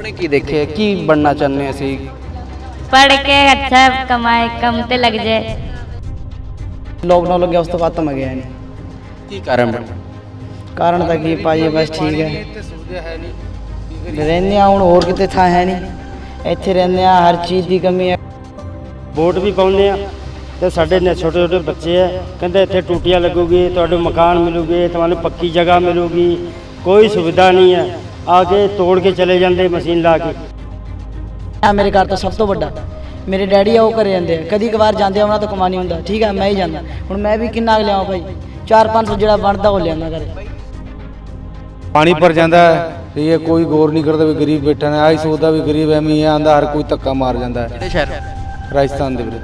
ਸੁਪਨੇ ਕੀ ਦੇਖੇ ਕੀ ਬਣਨਾ ਚਾਹੁੰਦੇ ਅਸੀਂ? ਪੜ ਕੇ ਅੱਛਾ ਕਮਾਏ ਕੰਮ ਤੇ ਲੱਗ ਜਾਏ। ਲੋਕਡਾਊਨ ਲੱਗਿਆ ਉਸ ਤੋਂ ਬਾਅਦ ਤਾਂ ਮੈਂ ਗਿਆ ਨਹੀਂ। ਕੀ ਕਾਰਨ ਕਾਰਨ ਤਾਂ ਕੀ ਭਾਜੀ ਬਸ ਠੀਕ ਹੈ। ਰਹਿੰਦੇ ਆ ਹੁਣ ਹੋਰ ਕਿਤੇ ਥਾਂ ਹੈ ਨਹੀਂ। ਇੱਥੇ ਰਹਿੰਦੇ ਆ ਹਰ ਚੀਜ਼ ਦੀ ਕਮੀ ਹੈ। ਵੋਟ ਵੀ ਪਾਉਂਦੇ ਆ ਤੇ ਸਾਡੇ ਨੇ ਛੋਟੇ ਛੋਟੇ ਬੱਚੇ ਆ ਕਹਿੰਦੇ ਇੱਥੇ ਟੂਟੀਆਂ ਲੱਗੂਗੀ ਤੁਹਾਡੇ ਮਕਾਨ ਮਿਲੂਗੇ ਤੁਹਾਨੂੰ ਪੱਕੀ ਜਗ੍ਹਾ ਮਿਲੂਗੀ। ਕੋਈ ਸੁਵਿਧਾ ਨਹੀਂ ਹੈ। ਆ ਕੇ ਤੋੜ ਕੇ ਚਲੇ ਜਾਂਦੇ ਮਸ਼ੀਨ ਲਾ ਕੇ। ਆ ਮੇਰੇ ਘਰ ਤੋਂ ਸਭ ਤੋਂ ਵੱਡਾ। ਮੇਰੇ ਡੈਡੀ ਆ ਉਹ ਘਰੇ ਜਾਂਦੇ ਆ। ਕਦੀ ਕਵਾਰ ਜਾਂਦੇ ਆ ਉਹਨਾਂ ਤੋਂ ਹੁੰਦਾ। ਠੀਕ ਹੈ ਮੈਂ ਹੀ ਜਾਂਦਾ। ਹੁਣ ਮੈਂ ਵੀ ਕਿੰਨਾ ਕੁ ਲਿਆਵਾਂ ਭਾਈ? 4-500 ਜਿਹੜਾ ਬਣਦਾ ਉਹ ਲਿਆਉਂਦਾ ਘਰੇ। ਪਾਣੀ ਭਰ ਜਾਂਦਾ ਹੈ ਤੇ ਇਹ ਕੋਈ ਗੌਰ ਨਹੀਂ ਕਰਦਾ ਵੀ ਗਰੀਬ ਬੈਠਾ ਨੇ ਆਈ ਸੋਚਦਾ ਵੀ ਗਰੀਬ ਐਵੇਂ ਹੀ ਆਂਦਾ ਹਰ ਕੋਈ ਧੱਕਾ ਮਾਰ ਜਾਂਦਾ ਹੈ। ਕਿਹੜੇ ਸ਼ਹਿਰ। ਰਾਜਸਥਾਨ ਦੇ ਵਿੱਚ।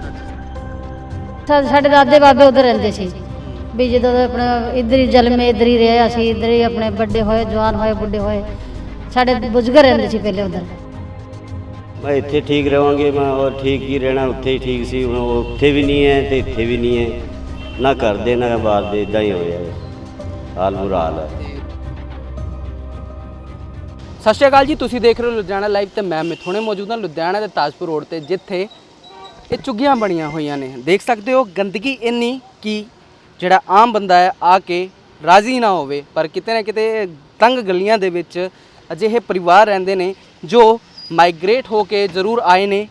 ਸਾ- ਸਾਡੇ ਦਾਦੇ ਬਾਬੇ ਉਧਰ ਰਹਿੰਦੇ ਸੀ। ਵੀ ਜਦੋਂ ਦੇ ਆਪਣਾ ਇੱਧਰ ਹੀ ਜਨਮੇ ਇੱਧਰ ਹੀ ਰਹੇ ਅਸੀਂ ਇੱਧਰ ਹੀ ਆਪਣੇ ਵੱਡੇ ਹੋਏ ਜਵਾਨ ਹੋਏ ਬੁੱਢੇ ਹੋਏ। ਸਾਡੇ ਬਜ਼ੁਰਗ ਰਹਿੰਦੇ ਸੀ ਪਹਿਲੇ ਉਧਰ। ਮੈਂ ਇੱਥੇ ਠੀਕ ਰਵਾਂਗੇ ਮੈਂ ਉਹ ਠੀਕ ਹੀ ਰਹਿਣਾ ਉੱਥੇ ਹੀ ਠੀਕ ਸੀ ਹੁਣ ਉਹ ਉੱਥੇ ਵੀ ਨਹੀਂ ਹੈ ਤੇ ਇੱਥੇ ਵੀ ਨਹੀਂ ਹੈ। ਨਾ ਕਰਦੇ ਨਾ ਬਾਹਰ ਦੇ ਇਦਾਂ ਹੀ ਹੋਇਆ ਹੈ। ਹਾਲ ਬੁਰਾ ਹਾਲ ਹੈ। ਸਤਿ ਸ਼੍ਰੀ ਅਕਾਲ ਜੀ ਤੁਸੀਂ ਦੇਖ ਰਹੇ ਹੋ ਲੁਧਿਆਣਾ ਲਾਈਵ ਤੇ ਮੈਂ ਮਿਥੁਣੇ ਮੌਜੂਦ ਹਾਂ ਲੁਧਿਆਣਾ ਦੇ ਤਾਜਪੁਰ ਰੋਡ ਤੇ ਜਿੱਥੇ ਇਹ ਚੁੱਗੀਆਂ ਬਣੀਆਂ ਹੋਈਆਂ ਨੇ। ਦੇਖ ਸਕਦੇ ਹੋ ਗੰਦਗੀ ਇੰਨੀ ਕਿ ਜਿਹੜਾ ਆਮ ਬੰਦਾ ਹੈ ਆ ਕੇ ਰਾਜ਼ੀ ਨਾ ਹੋਵੇ ਪਰ ਕਿਤੇ ਨਾ ਕਿਤੇ ਤੰਗ ਗਲੀਆਂ ਦੇ ਵਿੱਚ ਅਜਿਹੇ ਪਰਿਵਾਰ ਰਹਿੰਦੇ ਨੇ ਜੋ ਮਾਈਗ੍ਰੇਟ ਹੋ ਕੇ ਜ਼ਰੂਰ ਆਏ ਨੇ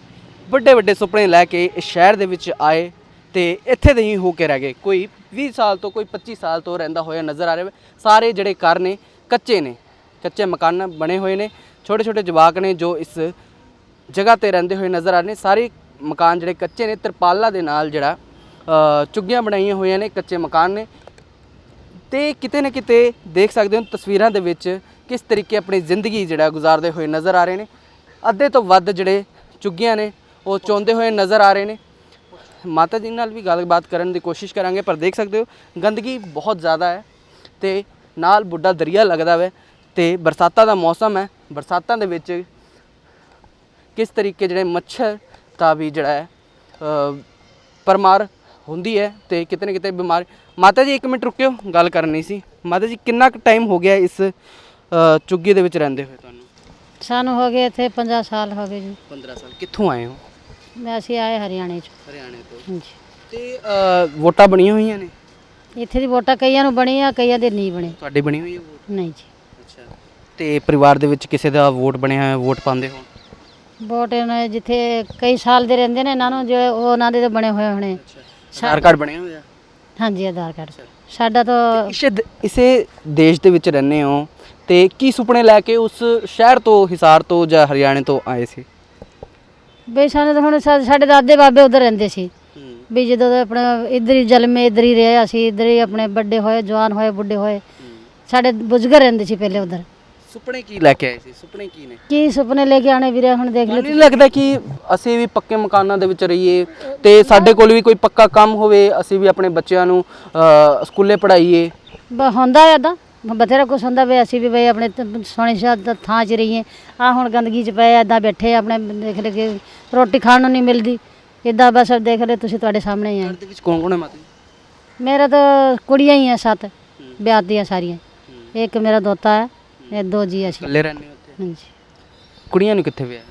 ਵੱਡੇ ਵੱਡੇ ਸੁਪਨੇ ਲੈ ਕੇ ਇਸ ਸ਼ਹਿਰ ਦੇ ਵਿੱਚ ਆਏ ਤੇ ਇੱਥੇ ਦੇ ਹੀ ਹੋ ਕੇ ਰਹਿ ਗਏ। ਕੋਈ 20 ਸਾਲ ਤੋਂ ਕੋਈ 25 ਸਾਲ ਤੋਂ ਰਹਿੰਦਾ ਹੋਇਆ ਨਜ਼ਰ ਆ ਰਿਹਾ ਸਾਰੇ ਜਿਹੜੇ ਘਰ ਨੇ ਕੱਚੇ ਨੇ। ਕੱਚੇ ਮਕਾਨ ਬਣੇ ਹੋਏ ਨੇ। ਛੋਟੇ ਛੋਟੇ ਜਵਾਕ ਨੇ ਜੋ ਇਸ ਜਗ੍ਹਾ ਤੇ ਰਹਿੰਦੇ ਹੋਏ ਨਜ਼ਰ ਆ ਰਹੇ ਨੇ। ਸਾਰੇ ਮਕਾਨ ਜਿਹੜੇ ਕੱਚੇ ਨੇ ਤਰਪਾਲਾਂ ਦੇ ਨਾਲ ਜਿਹੜਾ ਅ, ਚੁੱਗੀਆਂ ਬਣਾਈਆਂ ਹੋਈਆਂ ਨੇ ਕੱਚੇ ਮਕਾਨ ਨੇ। ਤੇ ਕਿਤੇ ਨਾ ਕਿਤੇ ਦੇਖ ਸਕਦੇ ਹੋ ਤਸਵੀਰਾਂ ਦੇ ਵਿੱਚ ਕਿਸ ਤਰੀਕੇ ਆਪਣੀ ਜ਼ਿੰਦਗੀ ਜਿਹੜਾ ਗੁਜ਼ਾਰਦੇ ਹੋਏ ਨਜ਼ਰ ਆ ਰਹੇ ਨੇ? ਅੱਧੇ ਤੋਂ ਵੱਧ ਜਿਹੜੇ ਚੁੱਗੀਆਂ ਨੇ ਉਹ ਚੋਂਦੇ ਹੋਏ ਨਜ਼ਰ ਆ ਰਹੇ ਨੇ। ਮਾਤਾ ਜੀ ਨਾਲ ਵੀ ਗੱਲਬਾਤ ਕਰਨ ਦੀ ਕੋਸ਼ਿਸ਼ ਕਰਾਂਗੇ ਪਰ ਦੇਖ ਸਕਦੇ ਹੋ ਗੰਦਗੀ ਬਹੁਤ ਜ਼ਿਆਦਾ ਹੈ ਤੇ ਨਾਲ ਬੁੱਢਾ ਦਰਿਆ ਲੱਗਦਾ ਵੈ ਤੇ ਬਰਸਾਤਾਂ ਦਾ ਮੌਸਮ ਹੈ। ਬਰਸਾਤਾਂ ਦੇ ਵਿੱਚ ਕਿਸ ਤਰੀਕੇ ਜਿਹੜੇ ਮੱਛਰ ਦਾ ਵੀ ਜਿਹੜਾ ਹੈ ਅ, ਪਰਮਾਰ ਹੁੰਦੀ ਹੈ ਤੇ ਕਿਤੇ ਨਾ ਕਿਤੇ ਬਿਮਾਰ। ਮਾਤਾ ਜੀ 1 ਮਿੰਟ ਰੁਕਿਓ ਗੱਲ ਕਰਨੀ ਸੀ। ਮਾਤਾ ਜੀ ਕਿੰਨਾ ਕੁ ਟਾਈਮ ਹੋ ਗਿਆ ਇਸ ਚੁੱਗੀ ਦੇ ਵਿੱਚ ਰਹਿੰਦੇ ਹੋਏ ਤੁਹਾਨੂੰ? ਸਾਨੂੰ ਹੋ ਗਏ ਇੱਥੇ 50 ਸਾਲ ਹੋ ਗਏ ਜੀ। 15 ਸਾਲ। ਕਿੱਥੋਂ ਆਏ ਹੋ? ਮੈਂ ਅਸੀਂ ਆਏ ਹਰਿਆਣੇ ਚ। ਹਰਿਆਣੇ ਤੋਂ। ਹਾਂਜੀ। ਤੇ ਅ, ਵੋਟਾਂ ਬਣੀਆਂ ਹੋਈਆਂ ਨੇ? ਇੱਥੇ ਦੀ ਵੋਟਾਂ ਕਈਆਂ ਨੂੰ ਬਣੀਆਂ ਕਈਆਂ ਦੇ ਨਹੀਂ ਬਣੇ। ਤੁਹਾਡੀ ਬਣੀ ਹੋਈ ਹੈ ਵੋਟ? ਨਹੀਂ ਜੀ। ਅੱਛਾ। ਤੇ ਪਰਿਵਾਰ ਦੇ ਵਿੱਚ ਕਿਸੇ ਦਾ ਵੋਟ ਬਣਿਆ ਹੋਇਆ ਵੋਟ ਪਾਉਂਦੇ ਹੋ? ਵੋਟ ਇਹਨਾਂ ਜਿੱਥੇ ਕਈ ਸਾਲ ਦੇ ਰਹਿੰਦੇ ਨੇ ਇਹਨਾਂ ਨੂੰ ਜਿਹੜੇ ਉਹ ਉਹਨਾਂ ਦੇ ਤਾਂ ਬਣੇ ਹੋਏ ਹੋਣੇ। ਆਧਾਰ ਕਾਰਡ ਬਣਿਆ ਹੋਇਆ? ਹਾਂਜੀ ਆਧਾਰ ਕਾਰਡ। ਸਾਡਾ ਤਾਂ ਇਸੇ ਦ- ਇਸੇ ਦੇਸ਼ ਦੇ ਵਿੱਚ ਰਹਿੰਦੇ ਹੋ ਤੇ ਕੀ ਸੁਪਨੇ ਲੈ ਕੇ ਉਸ ਸ਼ਹਿਰ ਤੋਂ ਹਿਸਾਰ ਤੋਂ ਜਾਂ ਹਰਿਆਣੇ ਤੋਂ ਆਏ ਸੀ? ਬਈ ਸਾਨੂੰ ਤਾਂ ਹੁਣ ਸਾ- ਸਾਡੇ ਦਾਦੇ ਬਾਬੇ ਉਧਰ ਰਹਿੰਦੇ ਸੀ। ਵੀ ਜਦੋਂ ਦੇ ਆਪਣਾ ਇੱਧਰ ਹੀ ਜਨਮੇ ਇੱਧਰ ਹੀ ਰਹੇ ਅਸੀਂ ਇੱਧਰ ਹੀ ਆਪਣੇ ਵੱਡੇ ਹੋਏ ਜਵਾਨ ਹੋਏ ਬੁੱਢੇ ਹੋਏ। ਸਾਡੇ ਬਜ਼ੁਰਗ ਰਹਿੰਦੇ ਸੀ ਪਹਿਲੇ ਉਧਰ। ਸੁਪਨੇ ਕੀ ਲੈ ਕੇ ਆਏ ਸੀ? ਸੁਪਨੇ ਕੀ ਨੇ? ਕੀ ਸੁਪਨੇ ਲੈ ਕੇ ਆਣੇ ਵੀਰੇ ਹੁਣ ਦੇਖ ਮੈਨੂੰ ਲਓ ਨਹੀਂ ਲੱਗਦਾ ਕਿ ਅਸੀਂ ਵੀ ਪੱਕੇ ਮਕਾਨਾਂ ਦੇ ਵਿੱਚ ਰਹੀਏ ਤੇ ਸਾਡੇ ਕੋਲ ਵੀ ਕੋਈ ਪੱਕਾ ਕੰਮ ਹੋਵੇ ਅਸੀਂ ਵੀ ਆਪਣੇ ਬੱਚਿਆਂ ਨੂੰ ਅ, ਸਕੂਲੇ ਪੜ੍ਹਾਈਏ। ਬ- ਹੁੰਦਾ ਏਦਾਂ ਬਥੇਰਾ ਕੁਛ ਹੁੰਦਾ ਵੀ ਅਸੀਂ ਵੀ ਬਈ ਆਪਣੇ ਸੋਹਣੀ ਸ਼ਾਦ ਥਾਂ 'ਚ ਰਹੀਏ। ਆ ਹੁਣ ਗੰਦਗੀ 'ਚ ਪਏ ਏਦਾਂ ਬੈਠੇ ਆਪਣੇ ਦੇਖ ਲੈ ਕਿ ਰੋਟੀ ਖਾਣ ਨੂੰ ਨਹੀਂ ਮਿਲਦੀ। ਇਦਾਂ ਬਸ ਦੇਖ ਲੈ ਤੁਸੀਂ ਤੁਹਾਡੇ ਸਾਹਮਣੇ ਹੀ ਆ। ਘਰ ਦੇ ਵਿੱਚ ਕੌਣ ਕੌਣ ਹੈ ਮਾਤਾ ਜੀ? ਮੇਰਾ ਤਾਂ ਕੁੜੀਆਂ ਹੀ ਆ ਸੱਤ ਵਿਆਹ ਦੀਆਂ ਸਾਰੀਆਂ। ਇੱਕ ਮੇਰਾ ਦੋਤਾ ਹੈ ਇਹ ਦੋ ਜੀ ਅਸੀਂ। ਇਕੱਲੇ ਰਹਿੰਦੇ ਹੋ ਉੱਥੇ ਹਾਂਜੀ। ਕੁੜੀਆਂ ਨੂੰ ਕਿੱਥੇ ਵਿਆਹ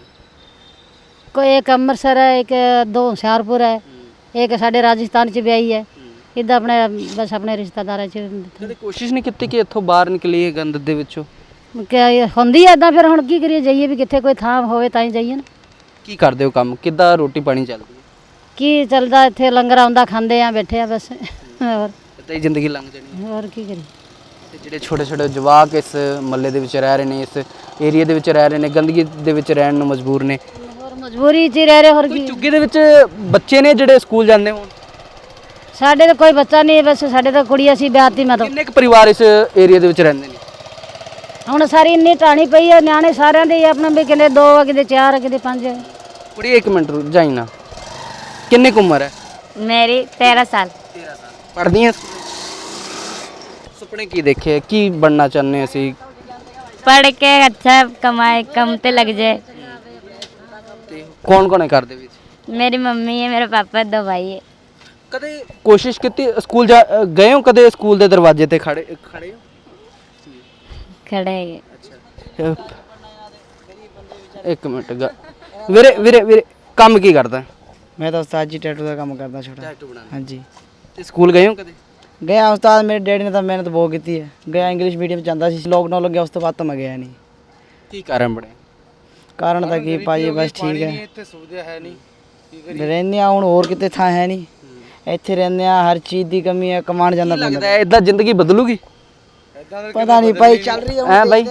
ਕੋਈ ਇੱਕ ਅੰਮ੍ਰਿਤਸਰ ਹੈ ਇੱਕ ਦੋ ਹੁਸ਼ਿਆਰਪੁਰ ਹੈ। ਇੱਕ ਸਾਡੇ ਰਾਜਸਥਾਨ 'ਚ ਵਿਆਹੀ ਹੈ। ਇਦਾਂ ਆਪਣੇ ਬਸ ਆਪਣੇ ਰਿਸ਼ਤੇਦਾਰਾਂ 'ਚ ਕਦੇ ਕੋਸ਼ਿਸ਼ ਨਹੀਂ ਕੀਤੀ ਕਿ ਇੱਥੋਂ ਬਾਹਰ ਨਿਕਲੀਏ ਗੰਦ ਦੇ ਵਿੱਚੋਂ? ਇਹ ਹੁੰਦੀ ਐ ਇਦਾਂ ਫਿਰ ਹੁਣ ਕੀ ਕਰੀਏ ਜਾਈਏ ਵੀ ਕਿੱਥੇ ਕੋਈ ਥਾਂ ਹੋਵੇ ਤਾਂ ਹੀ ਜਾਈਏ ਨਾ। ਕੀ ਕਰਦੇ ਹੋ ਕੰਮ? ਕਿੱਦਾਂ ਰੋਟੀ ਪਾਣੀ ਚੱਲਦੀ ਹੈ? ਕੀ ਚੱਲਦਾ ਇੱਥੇ ਲੰਗਰ ਆਉਂਦਾ ਖਾਂਦੇ ਆ ਬੈਠੇ ਆ ਬਸ। ਹੋਰ। ਹੀ ਜ਼ਿੰਦਗੀ ਲੰਘ ਜਾਣੀ। ਹੋਰ ਕੀ ਕਰੀਏ। ਤੇ ਜਿਹੜੇ ਛੋਟੇ ਛੋਟੇ ਜਵਾਕ ਇਸ ਮੱਲੇ ਦੇ ਵਿੱਚ ਰਹਿ ਰਹੇ ਨੇ ਇਸ ਏਰੀਆ ਦੇ ਵਿੱਚ ਰਹਿ ਰਹੇ ਨੇ ਗੰਦਗੀ ਦੇ ਵਿੱਚ ਰਹਿਣ ਨੂੰ ਮਜਬੂਰ ਨੇ। ਹੋਰ ਮਜਬੂਰੀ 'ਚ ਹੀ ਰਹਿ ਰਹੇ ਹੋਰ ਕੀ। ਚੁੱਗੇ ਦੇ ਵਿੱਚ ਬੱਚੇ ਨੇ ਜਿਹੜੇ ਸਕੂਲ ਜਾਂਦੇ ਹੋਣ? ਸਾਡੇ ਤਾਂ ਕੋਈ ਬੱਚਾ ਨਹੀਂ ਬਸ ਸਾਡੇ ਤਾਂ ਕੁੜੀ ਅਸੀਂ ਵਿਆਹਤੀ ਮਤਲਬ ਕਿੰਨੇ ਕੁ ਪਰਿਵਾਰ ਇਸ ਏਰੀਆ ਦੇ ਵਿੱਚ ਰਹਿੰਦੇ ਨੇ? ਹੁਣ ਸਾਰੀ ਇੰਨੀ ਟਾਣੀ ਪਈ ਹੈ ਨਿਆਣੇ ਸਾਰਿਆਂ ਦੇ ਆਪਣਾ ਵੀ ਕਿਤੇ ਦੋ ਆ ਕਿਤੇ ਚਾਰ ਆ ਕਿਤੇ ਪੰਜ ਕੁੜੀ 1 ਮਿੰਟ ਰੁਕ ਜਾਈ ਨਾ। ਕਿੰਨੇ ਕੁ ਉਮਰ ਹੈ? ਮੇਰੀ 13 ਸਾਲ। ਪੜ੍ਹਦੀ ਹੈ ਸੁਪਨੇ ਕੀ ਦੇਖੇ? ਕੀ ਬਣਨਾ ਚਾਹੁੰਦੇ ਅਸੀਂ? ਪੜ ਕੇ ਅੱਛਾ ਕਮਾਏ ਕੰਮ ਤੇ ਲੱਗ ਜਾਏ ਕੌਣ ਕੌਣ ਹੈ ਘਰ ਦੇ ਵਿੱਚ? ਮੇਰੀ ਮੰਮੀ ਹੈ ਮੇਰੇ ਪਾਪਾ ਦੋ ਭਾਈ ਹੈ। ਕਦੇ ਕੋਸ਼ਿਸ਼ ਕੀਤੀ ਸਕੂਲ ਗਏ ਹੋ ਕਦੇ ਸਕੂਲ ਦੇ ਦਰਵਾਜ਼ੇ ਤੇ ਖੜੇ ਖੜੇ ਖੜੇ। ਅੱਛਾ। ਇੱਕ ਮਿੰਟ ਵੀਰੇ ਵੀਰੇ ਵੀਰੇ ਕੰਮ ਕੀ ਕਰਦਾ? ਮੈਂ ਤਾਂ ਉਸਤਾਦ ਜੀ ਟੈਟੂ ਦਾ ਕੰਮ ਕਰਦਾ ਛੋਟਾ। ਟੈਟੂ ਬਣਾਉਂਦਾ। ਹਾਂਜੀ। ਤੇ ਸਕੂਲ ਗਏ ਹੋ ਕਦੇ? ਗਿਆ ਉਸਤਾਦ ਮੇਰੇ ਡੈਡੀ ਨੇ ਤਾਂ ਮਿਹਨਤ ਬਹੁਤ ਕੀਤੀ ਹੈ। ਗਿਆ ਇੰਗਲਿਸ਼ ਮੀਡੀਅਮ ਜਾਂਦਾ ਸੀ ਲੋਕਡਾਊਨ ਲੱਗਿਆ ਉਸ ਤੋਂ ਬਾਅਦ ਤਾਂ ਮੈਂ ਗਿਆ ਨਹੀਂ। ਕੀ ਕਾਰਨ ਬਣਿਆ? ਕਾਰਨ ਤਾਂ ਕੀ ਭਾਜੀ ਬਸ ਠੀਕ ਹੈ। ਇੱਥੇ ਸੁਵਿਧਾ ਹੈ ਨਹੀਂ। ਰਹਿੰਦੇ ਆ ਹੁਣ ਹੋਰ ਕਿਤੇ ਥਾਂ ਹੈ ਨਹੀਂ। ਇੱਥੇ ਰਹਿੰਦੇ ਆ ਹਰ ਚੀਜ਼ ਦੀ ਕਮੀ ਹੈ ਕਮਾਣ ਜਾਣਾ ਪੈਂਦਾ ਲੱਗਦਾ ਹੈ ਇਦਾਂ ਜ਼ਿੰਦਗੀ ਬਦਲੂਗੀ? ਪਤਾ ਨਹੀਂ ਭਾਈ ਚੱਲ ਰਹੀ ਹੈ ਐ ਬਾਈ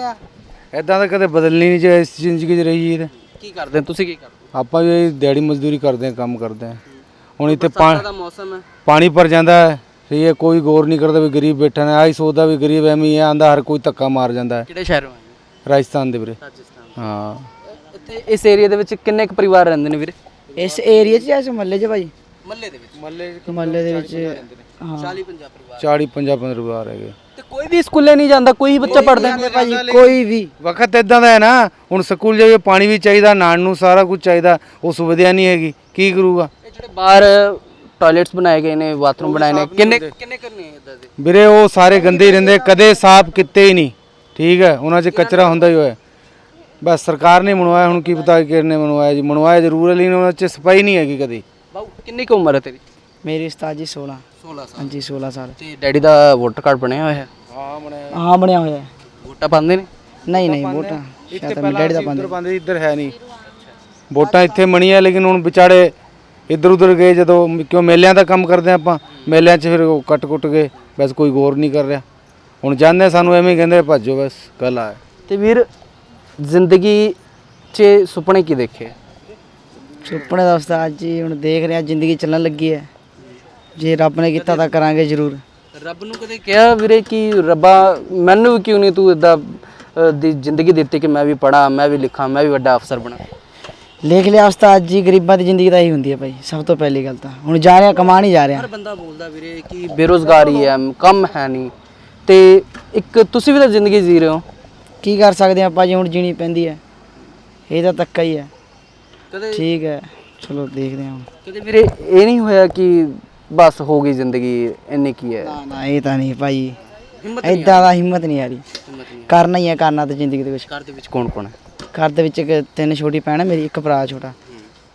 ਐਦਾਂ ਤਾਂ ਕਦੇ ਬਦਲਣੀ ਨਹੀਂ ਜੇ ਇਸ ਜ਼ਿੰਦਗੀ 'ਚ ਰਹੀ ਹੈ ਕੀ ਕਰਦੇ ਹੋ? ਤੁਸੀਂ ਕੀ ਕਰਦੇ ਹੋ? ਆਪਾਂ ਵੀ ਦਿਹਾੜੀ ਮਜ਼ਦੂਰੀ ਕਰਦੇ ਹਾਂ ਕੰਮ ਕਰਦੇ ਹਾਂ ਹੁਣ ਇੱਥੇ ਪਾ- ਬਰਸਾਤਾਂ ਦਾ ਮੌਸਮ ਹੈ। ਪਾਣੀ ਭਰ ਜਾਂਦਾ ਹੈ। ਤੇ ਇਹ ਕੋਈ ਗੌਰ ਨਹੀਂ ਕਰਦਾ ਵੀ ਗਰੀਬ ਬੈਠਾ ਨੇ ਆਹੀ ਸੋਚਦਾ ਵੀ ਗਰੀਬ ਐਵੇਂ ਹੀ ਆਂਦਾ ਹਰ ਕੋਈ ਧੱਕਾ ਮਾਰ ਜਾਂਦਾ ਹੈ। ਕਿਹੜੇ ਸ਼ਹਿਰੋਂ ਆਏ? ਰਾਜਸਥਾਨ ਦੇ ਵੀਰੇ। ਰਾਜਸਥਾਨ। ਹਾਂ। ਇੱਥੇ ਇਸ ਏਰੀਆ ਦੇ ਵਿੱਚ ਕਿੰਨੇ ਕੁ ਪਰਿਵਾਰ ਰਹਿੰਦੇ ਨੇ ਵੀਰੇ? ਇਸ ਏਰੀਆ 'ਚ ਜਾਂ ਇਸ ਮਹੱਲੇ 'ਚ ਭਾਈ ਮੱਲੇ ਦੇ ਵਿੱਚ? ਮਹੱਲੇ ਦੇ ਵਿੱਚ ਹਾਂ। 40 50 ਪਰਿਵਾਰ। 40 50 ਪਰਿਵਾਰ ਹੈਗੇ। ਤੇ ਕੋਈ ਵੀ ਸਕੂਲੇ ਨਹੀਂ ਜਾਂਦਾ ਕੋਈ ਬੱਚਾ ਪੜਦਾ ਜਾਂਦੇ ਭਾਜੀ ਕੋਈ ਵੀ। ਵਕਤ ਇਦਾਂ ਦਾ ਹੈ ਨਾ ਹੁਣ ਸਕੂਲ ਜਾਈਏ ਪਾਣੀ ਵੀ ਚਾਹੀਦਾ ਨਾਣ ਨੂੰ ਸਾਰਾ ਕੁਝ ਚਾਹੀਦਾ ਉਹ ਸੁਵਿਧਾ ਨਹੀਂ ਹੈਗੀ ਕੀ ਕਰੂਗਾ? ਇਹ ਜਿਹੜੇ ਬਾਹਰ ਟਾਇਲਟਸ ਬਣਾਏ ਗਏ ਨੇ ਬਾਥਰੂਮ ਬਣਾਏ ਨੇ ਕਿੰਨੇ ਕਿੰਨੇ ਕਰਨੇ ਇਦਾਂ ਦੇ? ਵੀਰੇ ਉਹ ਸਾਰੇ ਗੰਦੇ ਹੀ ਰਹਿੰਦੇ ਕਦੇ ਸਾਫ਼ ਕੀਤੇ ਹੀ ਨਹੀਂ। ਠੀਕ ਹੈ ਉਹਨਾਂ 'ਚ ਕਚਰਾ ਹੁੰਦਾ ਹੀ ਹੋਇਆ। ਬਸ ਸਰਕਾਰ ਨੇ ਬਣਵਾਇਆ ਹੁਣ ਕੀ ਪਤਾ ਕਿਹਨੇ ਬਣਵਾਇਆ ਜੀ ਬਣਵਾਇਆ ਜ਼ਰੂਰ ਹੈ ਲੇਕਿਨ ਉਹਨਾਂ 'ਚ ਸਫ਼ਾਈ ਨਹੀਂ ਹੈਗੀ ਕਦੀ। ਬਾਊ ਕਿੰਨੀ ਕੁ ਉਮਰ ਹੈ ਤੇਰੀ? ਮੇਰੀ ਉਸਤਾਦ ਜੀ 16 16 ਸਾਲ। ਹਾਂਜੀ 16 ਸਾਲ। ਤੇ ਡੈਡੀ ਦਾ ਵੋਟਰ ਕਾਰਡ ਬਣਿਆ ਹੋਇਆ? ਹੈ ਹਾਂ ਬਣਿਆ ਹੋਇਆ। ਹੈ ਵੋਟਾਂ ਪਾਉਂਦੇ ਨੇ? ਨਹੀਂ ਨਹੀਂ ਵੋਟਾਂ ਸ਼ਾਇਦ ਮੇਰੇ ਡੈਡੀ ਦਾ ਇੱਧਰ ਪਾਉਂਦੇ ਪਾਉਂਦੇ ਇੱਧਰ ਹੈ ਨਹੀਂ। ਵੋਟਾਂ ਇੱਥੇ ਮਣੀਆਂ ਲੇਕਿਨ ਹੁਣ ਵਿਚਾਰੇ ਇੱਧਰ ਉੱਧਰ ਗਏ ਜਦੋਂ ਕਿਉਂ ਮੇਲਿਆਂ ਦਾ ਕੰਮ ਕਰਦੇ ਹਾਂ ਆਪਾਂ ਮੇਲਿਆਂ 'ਚ ਫਿਰ ਉਹ ਕੱਟ ਕੁੱਟ ਗਏ ਬਸ ਕੋਈ ਗੌਰ ਨਹੀਂ ਕਰ ਰਿਹਾ। ਹੁਣ ਜਾਂਦੇ ਸਾਨੂੰ ਐਵੇਂ ਹੀ ਕਹਿੰਦੇ ਭੱਜੋ ਬਸ ਗੱਲ ਆ ਤੇ ਵੀਰ ਜ਼ਿੰਦਗੀ 'ਚ ਸੁਪਨੇ ਕੀ ਦੇਖੇ? ਸੁਪਨੇ ਦਾ ਉਸਤਾਦ ਜੀ ਹੁਣ ਦੇਖ ਰਿਹਾ ਜ਼ਿੰਦਗੀ ਚੱਲਣ ਲੱਗੀ ਹੈ। ਜੇ ਰੱਬ ਨੇ ਕੀਤਾ ਤਾਂ ਕਰਾਂਗੇ ਜ਼ਰੂਰ। ਰੱਬ ਨੂੰ ਕਦੇ ਕਿਹਾ ਵੀਰੇ ਕਿ ਰੱਬਾ ਮੈਨੂੰ ਕਿਉਂ ਨਹੀਂ ਤੂੰ ਇਦਾਂ ਦੀ ਜ਼ਿੰਦਗੀ ਦਿੱਤੀ ਕਿ ਮੈਂ ਵੀ ਪੜਾਂ ਮੈਂ ਵੀ ਲਿਖਾਂ ਮੈਂ ਵੀ ਵੱਡਾ ਅਫਸਰ ਬਣਾ। ਲਿਖ ਲਿਆ ਉਸਤਾਦ ਜੀ ਗਰੀਬਾਂ ਦੀ ਜ਼ਿੰਦਗੀ ਤਾਂ ਹੀ ਹੁੰਦੀ ਹੈ ਭਾਈ ਸਭ ਤੋਂ ਪਹਿਲੀ ਗੱਲ ਤਾਂ। ਹੁਣ ਜਾ ਰਿਹਾ ਕਮਾਣ ਹੀ ਜਾ ਰਿਹਾ। ਹਰ ਬੰਦਾ ਬੋਲਦਾ ਵੀਰੇ ਕਿ ਬੇਰੋਜ਼ਗਾਰੀ ਹੈ ਕੰਮ ਹੈ ਨਹੀਂ। ਤੇ ਇੱਕ ਤੁਸੀਂ ਵੀ ਤਾਂ ਜ਼ਿੰਦਗੀ ਜੀ ਰਹੇ ਹੋ। ਕੀ ਕਰ ਸਕਦੇ ਆ ਭਾਜੀ ਹੁਣ ਜੀਣੀ ਪੈਂਦੀ ਹੈ। ਇਹ ਤਾਂ ਧੱਕਾ ਹੀ ਹੈ। ਕਦੇ ਠੀਕ ਹੈ ਚਲੋ ਦੇਖਦੇ ਹਾਂ ਕਦੇ ਵੀਰੇ ਇਹ ਨਹੀਂ ਹੋਇਆ ਕਿ ਬਸ ਹੋ ਗਈ ਜ਼ਿੰਦਗੀ ਇੰਨੀ ਕੀ ਹੈ? ਨਾ ਨਾ ਇਹ ਤਾਂ ਨਹੀਂ ਭਾਈ। ਹਿੰਮਤ ਐਦਾਂ ਦਾ ਹਿੰਮਤ ਨਹੀਂ ਆ ਰਹੀ। ਹਿੰਮਤ ਨਹੀਂ ਕਰਨਾ ਹੀ ਹੈ ਕਰਨਾ ਤਾਂ ਜ਼ਿੰਦਗੀ ਦੇ ਵਿੱਚ। ਘਰ ਦੇ ਵਿੱਚ ਕੌਣ ਕੌਣ ਹੈ? ਘਰ ਦੇ ਵਿੱਚ ਇੱਕ ਤਿੰਨ ਛੋਟੀ ਭੈਣ ਹੈ ਮੇਰੀ ਇੱਕ ਭਰਾ ਛੋਟਾ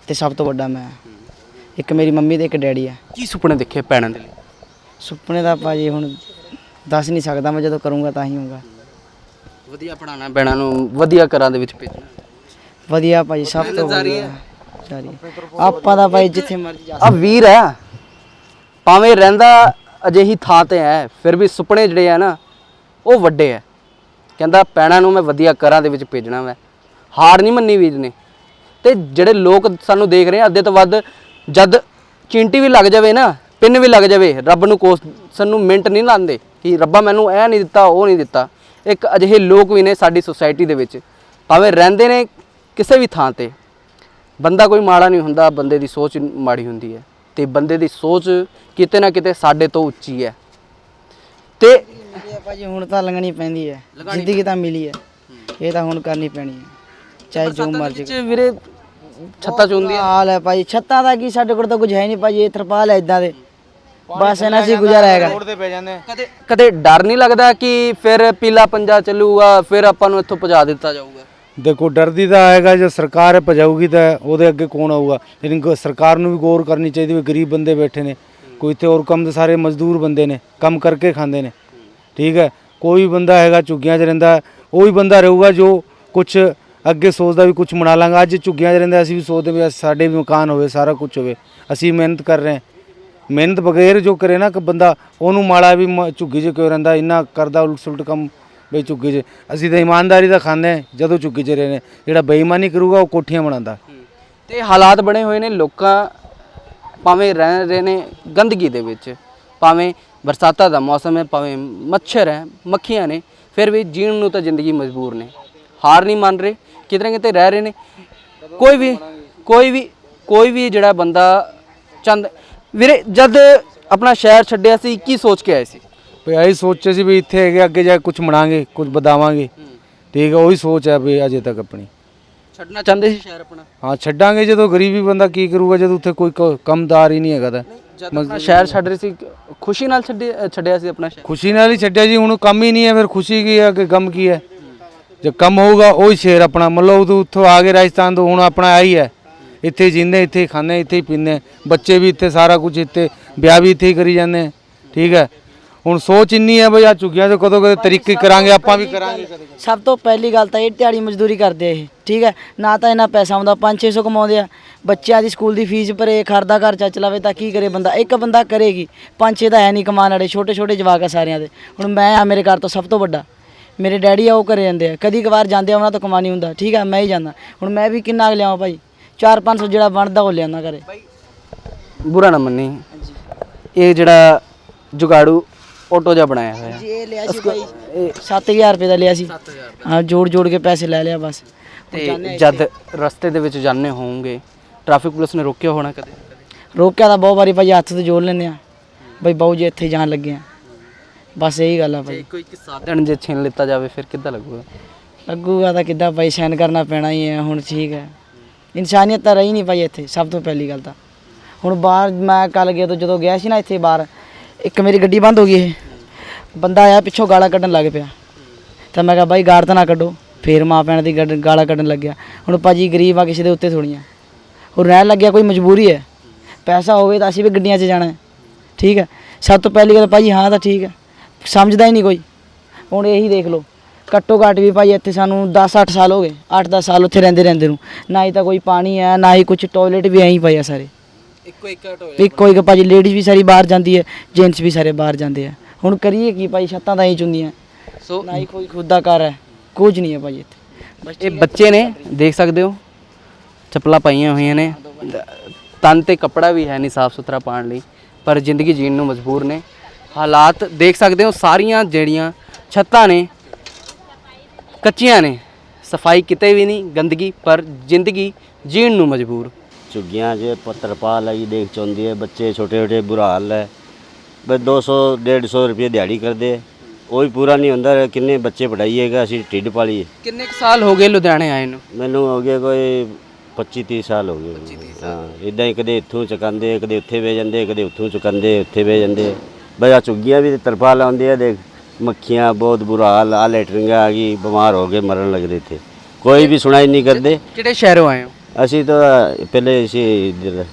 ਤੇ ਸਭ ਤੋਂ ਵੱਡਾ ਮੈਂ। ਇੱਕ ਮੇਰੀ ਮੰਮੀ ਤੇ ਇੱਕ ਡੈਡੀ ਹੈ। ਕੀ ਸੁਪਨੇ ਦੇਖੇ ਪੈਣਾ ਦੇ ਲਈ? ਸੁਪਨੇ ਦਾ ਭਾਜੀ ਹੁਣ ਦੱਸ ਨਹੀਂ ਸਕਦਾ ਮੈਂ ਜਦੋਂ ਕਰੂੰਗਾ ਤਾਂ ਹੀ ਹੋਊਗਾ। ਵਧੀਆ ਪੜਾਉਣਾ ਪੈਣਾ ਨੂੰ ਵਧੀਆ ਘਰਾਂ ਦੇ ਵਿੱਚ ਭੇਜਣਾ। ਵਧੀਆ ਭਾਜੀ ਸਭ ਤੋਂ ਵਧੀਆ ਜਾਰੀ ਆਪਾਂ ਦਾ ਭਾਈ ਜਿੱਥੇ ਮਰਜ਼ੀ ਜਾ ਆ ਵੀਰ ਹੈ। ਭਾਵੇਂ ਰਹਿੰਦਾ ਅਜਿਹੀ ਥਾਂ ਤੇ ਹੈ ਫਿਰ ਵੀ ਸੁਪਨੇ ਜਿਹੜੇ ਆ ਨਾ ਉਹ ਵੱਡੇ ਆ ਕਹਿੰਦਾ ਪੈਣਾ ਨੂੰ ਮੈਂ ਵਧੀਆ ਘਰਾਂ ਦੇ ਵਿੱਚ ਭੇਜਣਾ ਮੈਂ। ਹਾਰ ਨਹੀਂ ਮੰਨੀ ਵੀਰ ਨੇ। ਤੇ ਜਿਹੜੇ ਲੋਕ ਸਾਨੂੰ ਦੇਖ ਰਹੇ ਆ ਅੱਧੇ ਤੋਂ ਵੱਧ ਜਦ ਚਿੰਟੀ ਵੀ ਲੱਗ ਜਾਵੇ ਨਾ ਪਿੰਨ ਵੀ ਲੱਗ ਜਾਵੇ ਰੱਬ ਨੂੰ ਕੋਸ ਸਾਨੂੰ ਮਿੰਟ ਨਹੀਂ ਲਾਉਂਦੇ ਕਿ ਰੱਬਾ ਮੈਨੂੰ ਇਹ ਨਹੀਂ ਦਿੱਤਾ ਉਹ ਨਹੀਂ ਦਿੱਤਾ। ਇੱਕ ਅਜਿਹੇ ਲੋਕ ਵੀ ਨੇ ਸਾਡੀ ਸੁਸਾਇਟੀ ਦੇ ਵਿੱਚ। ਭਾਵੇਂ ਰਹਿੰਦੇ ਨੇ ਕਿਸੇ ਵੀ ਥਾਂ ਤੇ ਬੰਦਾ ਕੋਈ ਮਾੜਾ ਨਹੀਂ ਹੁੰਦਾ ਬੰਦੇ ਦੀ ਸੋਚ ਮਾੜੀ ਹੁੰਦੀ ਹੈ ਤੇ ਬੰਦੇ ਦੀ ਸੋਚ ਕਿਤੇ ਨਾ ਕਿਤੇ ਸਾਡੇ ਤੋਂ ਉੱਚੀ ਹੈ। ਤੇ ਭਾਜੀ ਹੁਣ ਤਾਂ ਲੰਘਣੀ ਪੈਂਦੀ ਹੈ। ਜ਼ਿੰਦਗੀ ਤਾਂ ਮਿਲੀ ਹੈ। ਇਹ ਤਾਂ ਹੁਣ ਕਰਨੀ ਪੈਣੀ ਹੈ। ਚਾਹੇ ਜੋ ਮਰਜ਼ੀ ਵਿੱਚ ਵੀਰੇ ਛੱਤਾ ਚੁੰਦੀ ਹਾਲ ਹੈ ਭਾਜੀ। ਛੱਤਾਂ ਦਾ ਕੀ ਸਾਡੇ ਕੋਲ ਤਾਂ ਕੁਝ ਹੈ ਨਹੀਂ ਭਾਜੀ। ਇਹ ਤਰਪਾਲ ਹੈ ਇਦਾਂ ਦੇ। ਬਸ ਇਹਨਾਂ ਸੀ ਗੁਜ਼ਾਰਾ ਹੈਗਾ। ਤੇ ਪੈ ਜਾਂਦੇ। ਕਦੇ ਕਦੇ ਡਰ ਨਹੀਂ ਲੱਗਦਾ ਕਿ ਫਿਰ ਪੀਲਾ ਪੰਜਾ ਚੱਲੂਗਾ ਫਿਰ ਆਪਾਂ ਨੂੰ ਇੱਥੋਂ ਭਜਾ ਦਿੱਤਾ ਜਾਊਗਾ? ਦੇਖੋ, ਡਰਦੀ ਤਾਂ ਆਏਗਾ ਜੇ ਸਰਕਾਰ ਭਜਾਊਗੀ ਤਾਂ ਉਹਦੇ ਅੱਗੇ ਕੌਣ ਆਊਗਾ? ਲੇਕਿਨ ਗ- ਸਰਕਾਰ ਨੂੰ ਵੀ ਗੌਰ ਕਰਨੀ ਚਾਹੀਦੀ ਵੀ ਗਰੀਬ ਬੰਦੇ ਬੈਠੇ ਨੇ। ਕੋਈ ਇੱਥੇ ਹੋਰ ਕੰਮ ਦੇ ਸਾਰੇ ਮਜ਼ਦੂਰ ਬੰਦੇ ਨੇ, ਕੰਮ ਕਰਕੇ ਖਾਂਦੇ ਨੇ। ਠੀਕ ਹੈ? ਕੋਈ ਬੰਦਾ ਹੈਗਾ ਝੁੱਗੀਆਂ 'ਚ ਰਹਿੰਦਾ, ਉਹ ਹੀ ਬੰਦਾ ਰਹੂਗਾ ਜੋ ਕੁਝ ਅੱਗੇ ਸੋਚਦਾ ਵੀ ਕੁਝ ਬਣਾ ਲਾਂਗਾ। ਅੱਜ ਝੁੱਗੀਆਂ 'ਚ ਰਹਿੰਦਾ, ਅਸੀਂ ਵੀ ਸੋਚਦੇ ਵੀ ਅੱਜ ਸਾਡੇ ਵੀ ਮਕਾਨ ਹੋਵੇ, ਸਾਰਾ ਕੁਝ ਹੋਵੇ। ਅਸੀਂ ਮਿਹਨਤ ਕਰ ਰਹੇ ਹਾਂ। ਮਿਹਨਤ ਬਗੈਰ ਜੋ ਕਰੇ ਨਾ ਕਿ ਬੰਦਾ ਉਹਨੂੰ ਮਾੜਾ ਵੀ ਮ- ਝੁੱਗੀ 'ਚ ਕਿਉਂ ਰਹਿੰਦਾ? ਇੰਨਾ ਕਰਦਾ ਉਲਟ ਸੁਲਟ ਕੰਮ ਬਈ ਝੁੱਗੀ 'ਚ। ਅਸੀਂ ਤਾਂ ਇਮਾਨਦਾਰੀ ਦਾ ਖਾਂਦੇ ਹਾਂ, ਜਦੋਂ ਝੁੱਗੀ 'ਚ ਰਹੇ ਨੇ। ਜਿਹੜਾ ਬੇਈਮਾਨੀ ਕਰੂਗਾ, ਉਹ ਕੋਠੀਆਂ ਬਣਾਉਂਦਾ। ਤੇ ਹਾਲਾਤ ਬਣੇ ਹੋਏ ਨੇ, ਲੋਕਾਂ ਭਾਵੇਂ ਰਹਿ ਰਹੇ ਨੇ ਗੰਦਗੀ ਦੇ ਵਿੱਚ। ਭਾਵੇਂ ਬਰਸਾਤਾਂ ਦਾ ਮੌਸਮ ਹੈ, ਭਾਵੇਂ ਮੱਛਰ ਹੈ, ਮੱਖੀਆਂ ਨੇ, ਫਿਰ ਵੀ ਜੀਣ ਨੂੰ ਤਾਂ ਜ਼ਿੰਦਗੀ ਮਜਬੂਰ ਨੇ। ਹਾਰ ਨਹੀਂ ਮੰਨ ਰਹੇ ਕਿਤੇ ਨਾ ਕਿਤੇ ਰਹਿ ਰਹੇ ਨੇ। ਕੋਈ ਵੀ ਕੋਈ ਵੀ ਕੋਈ ਵੀ ਜਿਹੜਾ ਬੰਦਾ ਚੰਦ ਵੀਰੇ, ਜਦ ਆਪਣਾ ਸ਼ਹਿਰ ਛੱਡਿਆ ਸੀ, ਕੀ ਸੋਚ ਕੇ ਆਏ ਸੀ? ਵੀ ਆਹੀ ਸੋਚੇ ਸੀ ਵੀ ਇੱਥੇ ਹੈਗੇ ਅੱਗੇ ਜਾ ਕੇ ਕੁਝ ਬਣਾਵਾਂਗੇ ਕੁਝ ਬਦਾਵਾਂਗੇ ਠੀਕ ਹੈ ਉਹੀ ਸੋਚ ਹੈ ਵੀ ਅਜੇ ਤੱਕ ਆਪਣੀ। ਛੱਡਣਾ ਚਾਹੁੰਦੇ ਸੀ ਸ਼ਹਿਰ ਆਪਣਾ? ਹਾਂ ਛੱਡਾਂਗੇ ਜਦੋਂ ਗਰੀਬੀ ਬੰਦਾ ਕੀ ਕਰੂਗਾ ਜਦੋਂ ਉੱਥੇ ਕੋਈ ਕ- ਕੰਮਦਾਰ ਹੀ ਨਹੀਂ ਹੈਗਾ ਤਾਂ। ਜਦ ਆਪਣਾ ਸ਼ਹਿਰ ਛੱਡ ਰਹੇ ਸੀ ਖੁਸ਼ੀ ਨਾਲ ਛੱਡਿਆ ਛੱਡਿਆ ਸੀ ਆਪਣਾ ਸ਼ਹਿਰ? ਖੁਸ਼ੀ ਨਾਲ ਹੀ ਛੱਡਿਆ ਜੀ ਹੁਣ ਕੰਮ ਹੀ ਨਹੀਂ ਹੈ ਫਿਰ ਖੁਸ਼ੀ ਕੀ ਹੈ ਕਿ ਗਮ ਕੀ ਹੈ? ਜੇ ਕੰਮ ਹੋਊਗਾ ਉਹ ਸ਼ੇਰ ਆਪਣਾ ਮਤਲਬ ਉਦੋਂ ਉੱਥੋਂ ਆ ਕੇ ਰਾਜਸਥਾਨ ਤੋਂ ਹੁਣ ਆਪਣਾ ਆਹੀ ਹੈ। ਇੱਥੇ ਹੀ ਜਿੰਦੇ ਇੱਥੇ ਹੀ ਖਾਂਦੇ ਇੱਥੇ ਹੀ ਪੀਂਦੇ ਬੱਚੇ ਵੀ ਇੱਥੇ ਸਾਰਾ ਕੁਝ ਇੱਥੇ ਵਿਆਹ ਵੀ ਇੱਥੇ ਹੀ ਕਰੀ ਜਾਂਦੇ। ਠੀਕ ਹੈ? ਹੁਣ ਸੋਚ ਇੰਨੀ ਹੈ ਬਈ ਆ ਝੁੱਗੀਆਂ ਤੋਂ ਕਦੋਂ ਕਦੇ ਤਰੀਕੇ ਕਰਾਂਗੇ ਆਪਾਂ ਵੀ ਕਰਾਂਗੇ। ਕਦੇ ਸਭ ਤੋਂ ਪਹਿਲੀ ਗੱਲ ਤਾਂ ਇਹ ਦਿਹਾੜੀ ਮਜ਼ਦੂਰੀ ਕਰਦੇ ਆ ਇਹ ਠੀਕ ਹੈ? ਨਾ ਤਾਂ ਇਹਨਾਂ ਪੈਸਾ ਆਉਂਦਾ 5-600 ਕਮਾਉਂਦੇ ਆ। ਬੱਚਿਆਂ ਦੀ ਸਕੂਲ ਦੀ ਫੀਸ ਭਰੇ ਖਰਦਾ ਘਰ ਚਲਾਵੇ ਤਾਂ ਕੀ ਕਰੇ ਬੰਦਾ? ਇੱਕ ਬੰਦਾ ਕਰੇਗੀ ਪੰਜ ਛੇ ਤਾਂ ਹੈ ਨਹੀਂ ਕਮਾਉਣ ਵਾਲੇ ਛੋਟੇ ਛੋਟੇ ਜਵਾਕ ਆ ਸਾਰਿਆਂ ਦੇ। ਹੁਣ ਮੈਂ ਆ ਮੇਰੇ ਘਰ ਤੋਂ ਸਭ ਤੋਂ ਵੱਡਾ। ਮੇਰੇ ਡੈਡੀ ਆ ਉਹ ਕਰੇ ਜਾਂਦੇ ਆ। ਕਦੀ ਕਵਾਰ ਜਾਂਦੇ ਆ ਉਹਨਾਂ ਤੋਂ ਕਮਾ ਨਹੀਂ ਹੁੰਦਾ। ਠੀਕ ਹੈ ਮੈਂ ਹੀ ਜਾਂਦਾ। ਹੁਣ ਮੈਂ ਵੀ ਕਿੰਨਾ ਕੁ ਲਿਆਵਾਂ ਭਾਈ? 4-500 ਜਿਹੜਾ ਬਣਦਾ ਉਹ ਲਿਆਂਦਾ ਘਰੇ। ਬੁਰਾ ਨਾ ਮੰਨੀ। ਇਹ ਜਿਹੜਾ ਜੁਗਾੜੂ ਆਟੋ ਜਿਹਾ ਬਣਾਇਆ ਹੋਇਆ। ਜੀ ਇਹ ਲਿਆ ਸੀ ਭਾਈ 7000 ਰੁਪਏ ਦਾ ਲਿਆ ਸੀ। ਹਾਂ ਜੋੜ ਜੋੜ ਕੇ ਪੈਸੇ ਲੈ ਲਿਆ ਬਸ। ਤੇ ਜਦ ਰਸਤੇ ਦੇ ਵਿੱਚ ਜਾਂਦੇ ਹੋਵੋਗੇ ਟ੍ਰੈਫਿਕ ਪੁਲਿਸ ਨੇ ਰੋਕਿਆ ਹੋਣਾ ਕਦੇ? ਰੋਕਿਆ ਤਾਂ ਬਹੁਤ ਵਾਰੀ ਭਾਈ ਹੱਥ ਤੇ ਜੋੜ ਲੈਂਦੇ ਆ। ਬਈ ਬਾਊ ਜੀ ਇੱਥੇ ਜਾਣ ਲੱਗੇ ਆ। ਬਸ ਇਹੀ ਗੱਲ ਆ ਭਾਈ। ਜੇ ਕੋਈ ਇੱਕ ਸਾਧਨ ਜੇ ਛੀਨ ਲਿੱਤਾ ਜਾਵੇ ਫਿਰ ਕਿੱਦਾਂ ਲੱਗੂਗਾ? ਲੱਗੂਗਾ ਤਾਂ ਕਿੱਦਾਂ ਭਾਈ ਸਹਿਨ ਕਰਨਾ ਪੈਣਾ ਹੀ ਹੈ ਹੁਣ ਠੀਕ ਹੈ ਇਨਸਾਨੀਅਤ ਤਾਂ ਰਹੀ ਨਹੀਂ ਭਾਈ ਇੱਥੇ ਸਭ ਤੋਂ ਪਹਿਲੀ ਗੱਲ ਤਾਂ। ਹੁਣ ਬਾਹਰ ਮੈਂ ਕੱਲ ਗਿਆ ਤਾਂ ਜਦੋਂ ਗਿਆ ਸੀ ਨਾ ਇੱਥੇ ਬਾਹਰ ਇੱਕ ਮੇਰੀ ਗੱਡੀ ਬੰਦ ਹੋ ਗਈ ਇਹ। ਬੰਦਾ ਆਇਆ, ਪਿੱਛੋਂ ਗਾਲਾਂ ਕੱਢਣ ਲੱਗ ਪਿਆ। ਤਾਂ ਮੈਂ ਕਿਹਾ, ਬਾਈ ਗਾਲ ਤਾਂ ਨਾ ਕੱਢੋ। ਫੇਰ ਮਾਂ ਭੈਣ ਦੀ ਗੱਡ- ਗਾਲਾਂ ਕੱਢਣ ਲੱਗਿਆ। ਹੁਣ ਭਾਜੀ ਗਰੀਬ ਆ, ਕਿਸੇ ਦੇ ਉੱਤੇ ਥੋੜੀਆਂ ਹੁਣ ਰਹਿਣ ਲੱਗਿਆ, ਕੋਈ ਮਜਬੂਰੀ ਹੈ। ਪੈਸਾ ਹੋਵੇ ਤਾਂ ਅਸੀਂ ਵੀ ਗੱਡੀਆਂ 'ਚ ਜਾਣਾ ਠੀਕ ਹੈ? ਸਭ ਤੋਂ ਪਹਿਲੀ ਗੱਲ ਭਾਜੀ, ਹਾਂ ਤਾਂ ਠੀਕ ਹੈ। ਸਮਝਦਾ ਹੀ ਨਹੀਂ ਕੋਈ। ਹੁਣ ਇਹੀ ਦੇਖ ਲਓ। ਘੱਟੋ ਘੱਟ ਵੀ ਭਾਈ ਇੱਥੇ ਸਾਨੂੰ 10-8 ਸਾਲ ਹੋ ਗਏ। 8-10 ਸਾਲ ਉੱਥੇ ਰਹਿੰਦੇ ਰਹਿੰਦੇ ਨੂੰ। ਨਾ ਹੀ ਤਾਂ ਕੋਈ ਪਾਣੀ ਹੈ, ਨਾ ਹੀ ਕੁਝ ਟਾਇਲਟ ਵੀ ਐਂ ਹੀ ਪਏ ਆ ਸਾਰੇ। ਇੱਕੋ ਇੱਕ ਇੱਕੋ ਇੱਕ ਭਾਜੀ ਲੇਡੀਜ਼ ਵੀ ਸਾਰੀ ਬਾਹਰ ਜਾਂਦੀ ਹੈ ਜੈਂਟਸ ਵੀ ਸਾਰੇ ਬਾਹਰ ਜਾਂਦੇ ਆ ਹੁਣ ਕਰੀਏ ਕੀ ਭਾਈ ਛੱਤਾਂ ਤਾਂ ਹੀ ਚੁੰਦੀਆਂ ਸੋ ਨਾ ਹੀ ਕੋਈ ਖੁਦ ਦਾ ਘਰ ਹੈ ਕੁਝ ਨਹੀਂ ਹੈ ਭਾਈ ਇੱਥੇ। ਇਹ ਬੱਚੇ ਨੇ ਦੇਖ ਸਕਦੇ ਹੋ ਚੱਪਲਾਂ ਪਾਈਆਂ ਹੋਈਆਂ ਨੇ ਤਨ ਤੇ ਕੱਪੜਾ ਵੀ ਹੈ ਨਹੀਂ ਸਾਫ਼ ਸੁਥਰਾ ਪਾਉਣ ਲਈ ਪਰ ਜ਼ਿੰਦਗੀ ਜੀਣ ਨੂੰ ਮਜਬੂਰ ਨੇ। ਹਾਲਾਤ ਦੇਖ ਸਕਦੇ ਹੋ ਸਾਰੀਆਂ ਜਿਹੜੀਆਂ ਛੱਤਾਂ ਨੇ ਕੱਚੀਆਂ ਨੇ ਸਫ਼ਾਈ ਕਿਤੇ ਵੀ ਨਹੀਂ ਗੰਦਗੀ ਪਰ ਜ਼ਿੰਦਗੀ ਜੀਣ ਨੂੰ ਮਜਬੂਰ। ਝੁੱਗੀਆਂ 'ਚ ਪੱਤਰਪਾਲ ਲਈ ਦੇਖ ਚੁੰਦੀ ਹੈ ਬੱਚੇ ਛੋਟੇ ਛੋਟੇ ਬੁਰਾ ਹਾਲ ਹੈ। ਬਸ 200 150 ਰੁਪਏ ਦਿਹਾੜੀ ਕਰਦੇ ਉਹ ਵੀ ਪੂਰਾ ਨਹੀਂ ਹੁੰਦਾ ਕਿੰਨੇ ਬੱਚੇ ਪੜਾਈਏਗਾ ਅਸੀਂ ਢਿੱਡ ਪਾਲੀਏ। ਕਿੰਨੇ ਕੁ ਸਾਲ ਹੋ ਗਏ ਲੁਧਿਆਣੇ ਆਏ ਨੂੰ? ਮੈਨੂੰ ਹੋ ਗਏ ਕੋਈ 25 30 ਸਾਲ ਹੋ ਗਏ। ਹਾਂ ਇਦਾਂ ਹੀ ਕਦੇ ਇੱਥੋਂ ਚੁਕਾਉਂਦੇ ਕਦੇ ਉੱਥੇ ਵੇ ਜਾਂਦੇ ਕਦੇ ਉੱਥੋਂ ਚੁਕਾਉਂਦੇ ਉੱਥੇ ਵੇ ਜਾਂਦੇ। ਬਈ ਆ ਝੁੱਗੀਆਂ ਵੀ ਤਰਪਾਲ ਆਉਂਦੀ ਆ ਦੇਖ ਮੱਖੀਆਂ ਬਹੁਤ ਬੁਰਾ ਹਾਲ ਆ ਲੈਟਰਿੰਗਾਂ ਆ ਗਈ ਬਿਮਾਰ ਹੋ ਗਏ ਮਰਨ ਲੱਗਦੇ ਇੱਥੇ। ਕੋਈ ਵੀ ਸੁਣਾਈ ਨਹੀਂ ਕਰਦੇ। ਕਿਹੜੇ ਸ਼ਹਿਰੋਂ ਆਏ ਹੋ? ਅਸੀਂ ਤਾਂ ਪਹਿਲੇ ਸੀ ਇੱਧਰ